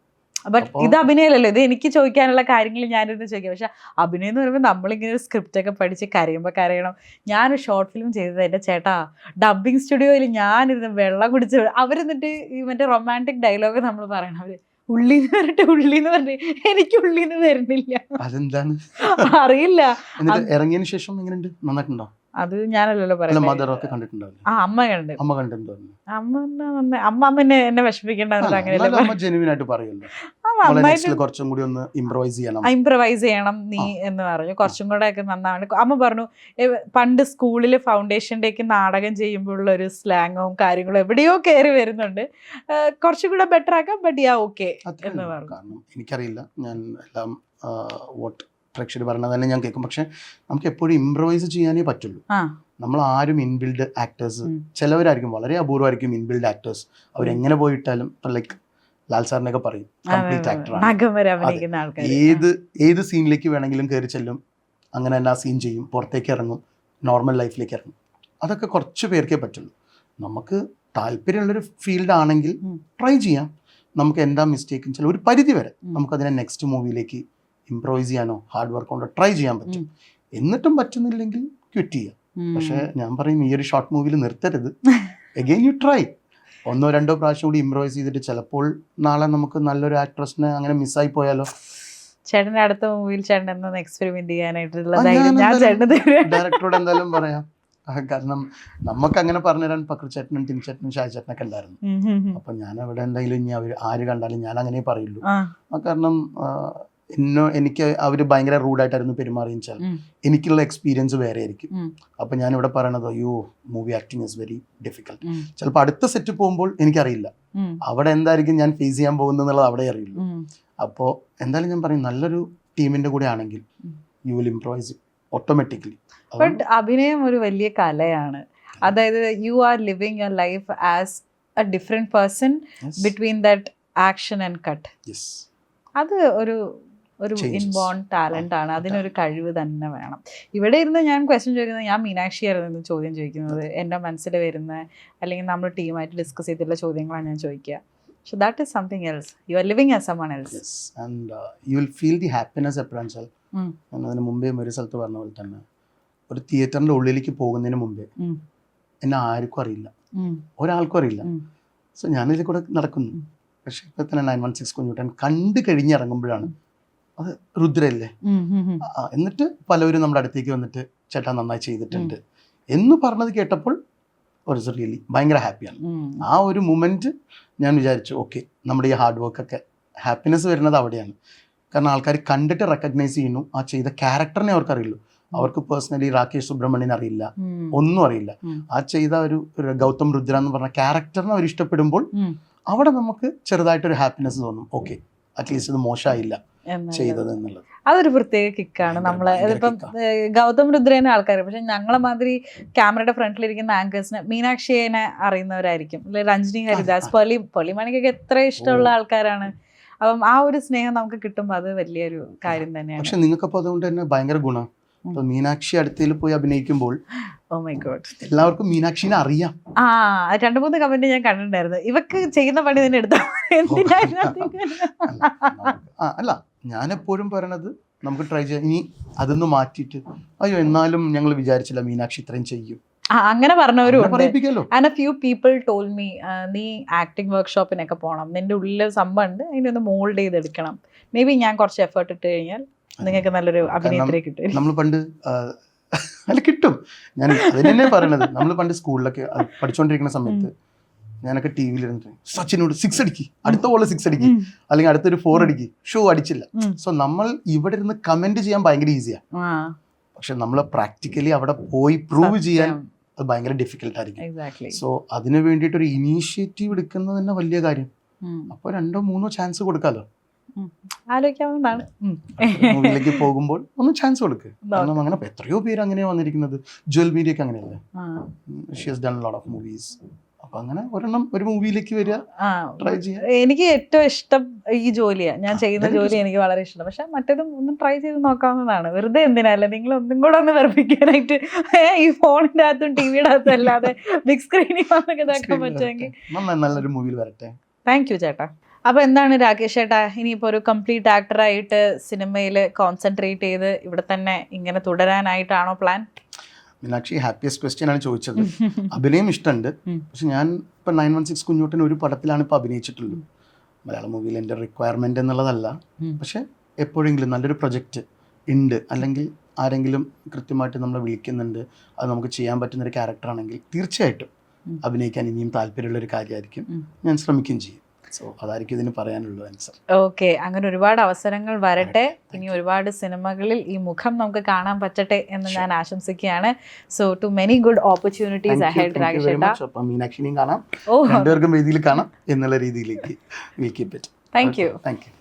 ബട്ട് ഇത് അഭിനയല്ലല്ലോ ഇത് എനിക്ക് ചോദിക്കാനുള്ള കാര്യങ്ങൾ ഞാനിരുന്ന് ചോദിക്കാം. പക്ഷെ അഭിനയം എന്ന് പറയുമ്പോൾ നമ്മളിങ്ങനെ ഒരു സ്ക്രിപ്റ്റ് ഒക്കെ പഠിച്ച് കരയുമ്പോൾ കരയണം. ഞാനൊരു ഷോർട്ട് ഫിലിം ചെയ്തത് എന്റെ ചേട്ടാ ഡബിങ് സ്റ്റുഡിയോയിൽ ഞാനിരുന്ന് വെള്ളം കുടിച്ച് അവരെന്നിട്ട് ഈ മറ്റേ റൊമാന്റിക് ഡയലോഗ് നമ്മൾ പറയണം. അവർ ഉള്ളിന്ന് പറഞ്ഞിട്ട് ഉള്ളിന്ന് പറഞ്ഞു എനിക്ക് ഉള്ളിന്ന് വരുന്നില്ല.
അതെന്താണ്?
അറിയില്ല.
ഇറങ്ങിയതിന് ശേഷം എങ്ങനെയുണ്ട് നന്നായിട്ടുണ്ടോ?
അത് ഞാനല്ലല്ലോ പറയുന്നത് ആ അമ്മ കണ്ട്
അമ്മ കണ്ടെന്ന്
അമ്മ എന്നാ അമ്മ അമ്മ എന്നെ വിഷമിക്കേണ്ട അങ്ങനെയല്ലേ നന്നായിട്ട്
കുറച്ചും കൂടി ഒന്ന് ഇംപ്രവൈസ് ചെയ്യണം.
ഇംപ്രവൈസ് ചെയ്യണം നീ എന്ന് പറഞ്ഞു. കുറച്ചും കൂടെ ഒക്കെ നന്നാണ് അമ്മ പറഞ്ഞു പണ്ട് സ്കൂളിൽ ഫൗണ്ടേഷൻ ഡേക്ക് നാടകം ചെയ്യുമ്പോഴുള്ള ഒരു സ്ലാങ്ങും കാര്യങ്ങളും എവിടെയോ കയറി വരുന്നുണ്ട്. കുറച്ചും കൂടെ ബെറ്റർ ആക്കാം ബട്ട് യാ ഓക്കെ എന്ന് പറഞ്ഞു.
എനിക്കറിയില്ല. ഞാൻ എല്ലാം വോട്ട് പ്രേക്ഷകർ പറഞ്ഞത് തന്നെ ഞാൻ കേൾക്കും. പക്ഷെ നമുക്ക് എപ്പോഴും ഇംപ്രവൈസ് ചെയ്യാനേ പറ്റുള്ളൂ. നമ്മൾ ആരും ഇൻബിൽഡ് ആക്ടേഴ്സ്. ചിലവരായിരിക്കും വളരെ അപൂർവമായിരിക്കും ഇൻബിൽഡ് ആക്ടേഴ്സ് അവരെങ്ങനെ പോയിട്ടാലും ലൈക്ക് ലാൽ സാറിനൊക്കെ പറയും കംപ്ലീറ്റ് ആക്ടറാണ് ഏത് ഏത് സീനിലേക്ക് വേണമെങ്കിലും കയറി ചെല്ലും. അങ്ങനെ തന്നെ ആ സീൻ ചെയ്യും. പുറത്തേക്ക് ഇറങ്ങും. നോർമൽ ലൈഫിലേക്ക് ഇറങ്ങും. അതൊക്കെ കുറച്ച് പേർക്കേ പറ്റുള്ളൂ. നമുക്ക് താല്പര്യമുള്ളൊരു ഫീൽഡ് ആണെങ്കിൽ ട്രൈ ചെയ്യാം. നമുക്ക് എന്താ മിസ്റ്റേക്ക് വെച്ചാൽ ഒരു പരിധി വരെ
നമുക്ക്
നമുക്കതിനെ നെക്സ്റ്റ് മൂവിയിലേക്ക് ഇംപ്രൂവൈസ് ചെയ്യാനോ ഹാർഡ് വർക്ക് കൊണ്ടോ ട്രൈ ചെയ്യാൻ പറ്റും. എന്നിട്ടും പറ്റുന്നില്ലെങ്കിൽ ക്വിറ്റ് ചെയ്യാം പക്ഷേ ഞാൻ പറയും ഈ ഒരു ഷോർട്ട് മൂവിയിൽ നിർത്തരുത്. എഗെയിൻ യു ട്രൈ ഒന്നോ രണ്ടോ പ്രാവശ്യം കൂടി ഇമ്പ്രവൈസ് ചെയ്തിട്ട് ചിലപ്പോൾ നാളെ നമുക്ക് നല്ലൊരു ആക്ട്രസിനെ അങ്ങനെ മിസ്സായി പോയാലോ?
ചേട്ടന്റെ അടുത്ത മൂവിയിൽ ചേട്ടൻ എന്നൊന്ന് എക്സ്പെരിമെന്റ് ചെയ്യാനായിട്ടുള്ള.
ഡയറക്ടറോട് എന്തായാലും പറയാം. കാരണം നമുക്ക് അങ്ങനെ പറഞ്ഞുതരാൻ പക്രുചേട്ടനും ടിൻചേട്ടനും ഷാജേട്ടനൊക്കെ ഉണ്ടായിരുന്നു. അപ്പൊ ഞാൻ അവിടെ എന്തെങ്കിലും ഇനി അവർ ആര് കണ്ടാലും ഞാൻ അങ്ങനെ പറയുള്ളൂ കാരണം എന്നോ എനിക്ക് അവർ ഭയങ്കര റൂഡായിട്ടായിരുന്നു പെരുമാറിയും വെച്ചാൽ എനിക്കുള്ള എക്സ്പീരിയൻസ് വേറെ ആയിരിക്കും. അപ്പം ഇവിടെ പറയണത് അയ്യോ movie acting is very difficult ചിലപ്പോൾ അടുത്ത സെറ്റ് പോകുമ്പോൾ എനിക്കറിയില്ല. അവിടെ എന്തായിരിക്കും ഞാൻ ഫേസ് ചെയ്യാൻ പോകുന്നത് എന്നുള്ളത് അവിടെ അറിയുള്ളൂ അപ്പോൾ എന്തായാലും ഞാൻ പറയും നല്ലൊരു ടീമിന്റെ കൂടെ ആണെങ്കിൽ you will improvise automatically
but അഭിനയം ഒരു വലിയ കലയാണ്. അതായത് you are living your life as a different person between that action and cut അത് ഒരു ഒരു. ഇൻബോൺ ടാലന്റ് ആണ്. അതിനൊരു കഴിവ് തന്നെ വേണം. ഇവിടെ ഇരുന്ന് ഞാൻ ക്വസ്റ്റ്യൻ ചോദിക്കുന്നത് ഞാൻ മീനാക്ഷി ആയിരുന്നു ചോദ്യം ചോദിക്കുന്നത്. എന്റെ മനസ്സിൽ വരുന്ന അല്ലെങ്കിൽ നമ്മൾ ടീമായിട്ട് ഡിസ്കസ് ചെയ്തിട്ടുള്ള ചോദ്യങ്ങളാണ് ഞാൻ ചോദിക്കുക. So that is something else you are living as someone else
you will feel the happiness എപ്പോഴാണ് വെച്ചാൽ
ഉം.
ഞാൻ അതിന് മുമ്പേ ഒരു സ്ഥലത്ത് പറഞ്ഞ പോലെ തന്നെ ഒരു തിയേറ്ററിന്റെ ഉള്ളിലേക്ക് പോകുന്നതിന് മുമ്പേ. എന്നെ ആർക്കും അറിയില്ല. ഒരാൾക്കും അറിയില്ല. സോ ഞാനിതിൽ കൂടെ നടക്കുന്നു. പക്ഷേ ഇപ്പൊ തന്നെ നയൻ വൺ സിക്സ് കുഞ്ഞുട്ടൻ കണ്ടു കഴിഞ്ഞിറങ്ങുമ്പോഴാണ് അത് രുദ്രല്ലേ? എന്നിട്ട് പലവരും നമ്മുടെ അടുത്തേക്ക് വന്നിട്ട് ചേട്ടാ നന്നായി ചെയ്തിട്ടുണ്ട് എന്ന് പറഞ്ഞത് കേട്ടപ്പോൾ ഒരു റിയലി ഭയങ്കര ഹാപ്പിയാണ്. ആ ഒരു മൊമെന്റ് ഞാൻ വിചാരിച്ചു ഓക്കെ നമ്മുടെ ഈ ഹാർഡ് വർക്ക് ഒക്കെ ഹാപ്പിനെസ് വരുന്നത് അവിടെയാണ്. കാരണം ആൾക്കാർ കണ്ടിട്ട് റെക്കഗ്നൈസ് ചെയ്യുന്നു ആ ചെയ്ത ക്യാരക്ടറിനെ അവർക്ക് അറിയുള്ളൂ അവർക്ക് പേഴ്സണലി രാകേഷ് സുബ്രഹ്മണ്യൻ അറിയില്ല ഒന്നും അറിയില്ല. ആ ചെയ്ത ഒരു ഒരു ഗൗതം രുദ്ര എന്ന് പറഞ്ഞ ക്യാരക്ടറിനെ അവർ ഇഷ്ടപ്പെടുമ്പോൾ അവിടെ നമുക്ക് ചെറുതായിട്ടൊരു ഹാപ്പിനെസ് തോന്നും. ഓക്കെ അറ്റ്ലീസ്റ്റ് ഇത് മോശമായില്ല. ചെയ്തത് എന്നുള്ളത്.
അതൊരു പ്രത്യേക കിക്കാണ്
നമ്മൾ.
ഇതിപ്പം ഗൗതം രുദ്രേനെ ആൾക്കാർ പക്ഷെ ഞങ്ങളെ മാതിരി ക്യാമറയുടെ ഫ്രണ്ടിലിരിക്കുന്ന ആങ്കേഴ്സിനെ മീനാക്ഷിയെ അറിയുന്നവരായിരിക്കും. അല്ലെ രഞ്ജിനി ഹരിദാസ് പൊലി പൊലിമണിക്കൊക്കെ എത്ര ഇഷ്ടമുള്ള. ആൾക്കാരാണ്. അപ്പം ആ ഒരു സ്നേഹം നമുക്ക് കിട്ടുമ്പോൾ അത് വലിയൊരു കാര്യം തന്നെയാണ്.
പക്ഷെ നിങ്ങൾക്കപ്പോൾ അതുകൊണ്ട് തന്നെ ഭയങ്കര ഗുണം. ഇപ്പൊ മീനാക്ഷി അടുത്തേൽ പോയി അഭിനയിക്കുമ്പോൾ
ഗോഡ്
എല്ലാവർക്കും മീനാക്ഷിനെ അറിയാം.
ആ രണ്ടു മൂന്ന് കമന്റ് ഞാൻ കണ്ടിട്ടുണ്ടായിരുന്നു. ഇവക്ക് ചെയ്യുന്ന പണി തന്നെ എടുത്താൽ
അല്ല, എപ്പോഴും പറയണത് നമുക്ക് ട്രൈ ചെയ്യാം. ഇനി അതൊന്ന് മാറ്റിയിട്ട് അയ്യോ എന്നാലും ഞങ്ങൾ വിചാരിച്ചില്ല മീനാക്ഷി ഇത്രയും ചെയ്യും.
അങ്ങനെ പറഞ്ഞവരും and a few people told me നീ ആക്ടിങ് വർക്ക്ഷോപ്പിനൊക്കെ പോകണം നിന്റെ ഉള്ളിൽ സംഭവം ഉണ്ട് അതിനെ ഒന്ന് മോൾഡ് ചെയ്തെടുക്കണം. മേ ബി ഞാൻ കുറച്ച് എഫേർട്ട് ഇട്ട് കഴിഞ്ഞാൽ നിങ്ങൾക്ക് നല്ലൊരു അഭിനയത്തിലേക്ക് കിട്ടും.
നമ്മൾ പണ്ട് അല്ല കിട്ടും. ഞാൻ അതിന് പറയണത്. നമ്മൾ പണ്ട് സ്കൂളിലൊക്കെ പഠിച്ചുകൊണ്ടിരിക്കുന്ന സമയത്ത് ഞാനൊക്കെ ടി വിയിൽ ഇരുന്നിട്ട് സച്ചിനോട് സിക്സ് അടിക്കി. അടുത്ത ബോൾ സിക്സ് അടിക്കി. അല്ലെങ്കിൽ അടുത്തൊരു ഫോർ അടിക്കി. ഷോ അടിച്ചില്ല. സോ നമ്മൾ ഇവിടെ ഇരുന്ന് കമന്റ് ചെയ്യാൻ ഭയങ്കര ഈസിയാണ് പക്ഷെ നമ്മൾ പ്രാക്ടിക്കലി അവിടെ പോയി പ്രൂവ് ചെയ്യാൻ അത് ഭയങ്കര ഡിഫിക്കൽട്ട് ആയിരിക്കും. സോ അതിനു വേണ്ടിയിട്ട് ഒരു ഇനീഷ്യേറ്റീവ് എടുക്കുന്നത് തന്നെ വലിയ കാര്യം. അപ്പോൾ രണ്ടോ മൂന്നോ ചാൻസ് കൊടുക്കാലോ?
ആലോചിക്കാവുന്നതാണ്.
മൂവിയിലേക്ക് പോകുമ്പോൾ ഒന്ന് ചാൻസ് കൊടുക്കുക കാരണം അങ്ങനെ എത്രയോ പേര് അങ്ങനെയാ വന്നിരിക്കുന്നത്. ജ്വൽ മീഡിയൊക്കെ അങ്ങനെയല്ലേ. She has done lot of movies അപ്പൊ അങ്ങനെ ഒരെണ്ണം ഒരു മൂവിയിലേക്ക് വരിക ട്രൈ ചെയ്യാം
എനിക്ക് ഏറ്റവും ഇഷ്ടം ഈ ജോലിയാ. ഞാൻ ചെയ്യുന്ന ജോലി എനിക്ക് വളരെ ഇഷ്ടം പക്ഷെ മറ്റേതും ഒന്ന് ട്രൈ ചെയ്ത് നോക്കാവുന്നതാണ്. വെറുതെ എന്തിനല്ല നിങ്ങൾ ഒന്നും കൂടെ ഒന്ന് വെറുപ്പിക്കാനായിട്ട് ഈ ഫോണിന്റെ അകത്തും ടിവിയുടെ അകത്തും അല്ലാതെ ബിഗ് സ്ക്രീനിൽ വന്നൊക്കെ ഇതാക്കാൻ
Screen
പറ്റുമെങ്കിൽ.
നല്ലൊരു മൂവിയിൽ വരട്ടെ.
താങ്ക് യു ചേട്ടാ. അപ്പൊ എന്താണ് രാകേഷ് ചേട്ടാ? ഇനിയിപ്പോ ഒരു കംപ്ലീറ്റ് ആക്ടറായിട്ട് സിനിമയിൽ കോൺസെൻട്രേറ്റ് ചെയ്ത് ഇവിടെ തന്നെ ഇങ്ങനെ തുടരാനായിട്ടാണോ പ്ലാൻ
മീനാക്ഷി ഹാപ്പിയസ്റ്റ് ക്വസ്റ്റ്യൻ ആണ് ചോദിച്ചത്. അഭിനയം ഇഷ്ടമുണ്ട് പക്ഷെ ഞാൻ ഇപ്പം നയൻ വൺ സിക്സ് കുഞ്ഞോട്ടിന് ഒരു പടത്തിലാണ് ഇപ്പം അഭിനയിച്ചിട്ടുള്ളൂ മലയാള മൂവിയിൽ എന്റെ റിക്വയർമെന്റ് എന്നുള്ളതല്ല. പക്ഷെ എപ്പോഴെങ്കിലും നല്ലൊരു പ്രൊജക്റ്റ് ഉണ്ട് അല്ലെങ്കിൽ ആരെങ്കിലും കൃത്യമായിട്ട് നമ്മളെ വിളിക്കുന്നുണ്ട്. അത് നമുക്ക് ചെയ്യാൻ പറ്റുന്ന ഒരു ക്യാരക്ടർ ആണെങ്കിൽ തീർച്ചയായിട്ടും അഭിനയിക്കാൻ ഇനിയും താല്പര്യമുള്ള ഒരു കാര്യമായിരിക്കും. ഞാൻ ശ്രമിക്കുകയും ചെയ്യും. സോ അതായിരിക്കും ഇതിന് പറയാനുള്ള ആൻസർ
ഓക്കെ അങ്ങനെ ഒരുപാട് അവസരങ്ങൾ വരട്ടെ. ഇനി ഒരുപാട് സിനിമകളിൽ ഈ മുഖം നമുക്ക് കാണാൻ പറ്റട്ടെ എന്ന് ഞാൻ ആശംസിക്കുകയാണ്. So too many good opportunities ahead Rakesh ചേട്ടാ
അപ്പം മീനാക്ഷിനെയും കാണാം.
ഓ
രണ്ടുപേർക്കും വേദിയിൽ കാണാം എന്നുള്ള രീതിയിലേക്ക്. വിൽ പറ്റും
താങ്ക് യു
താങ്ക് യു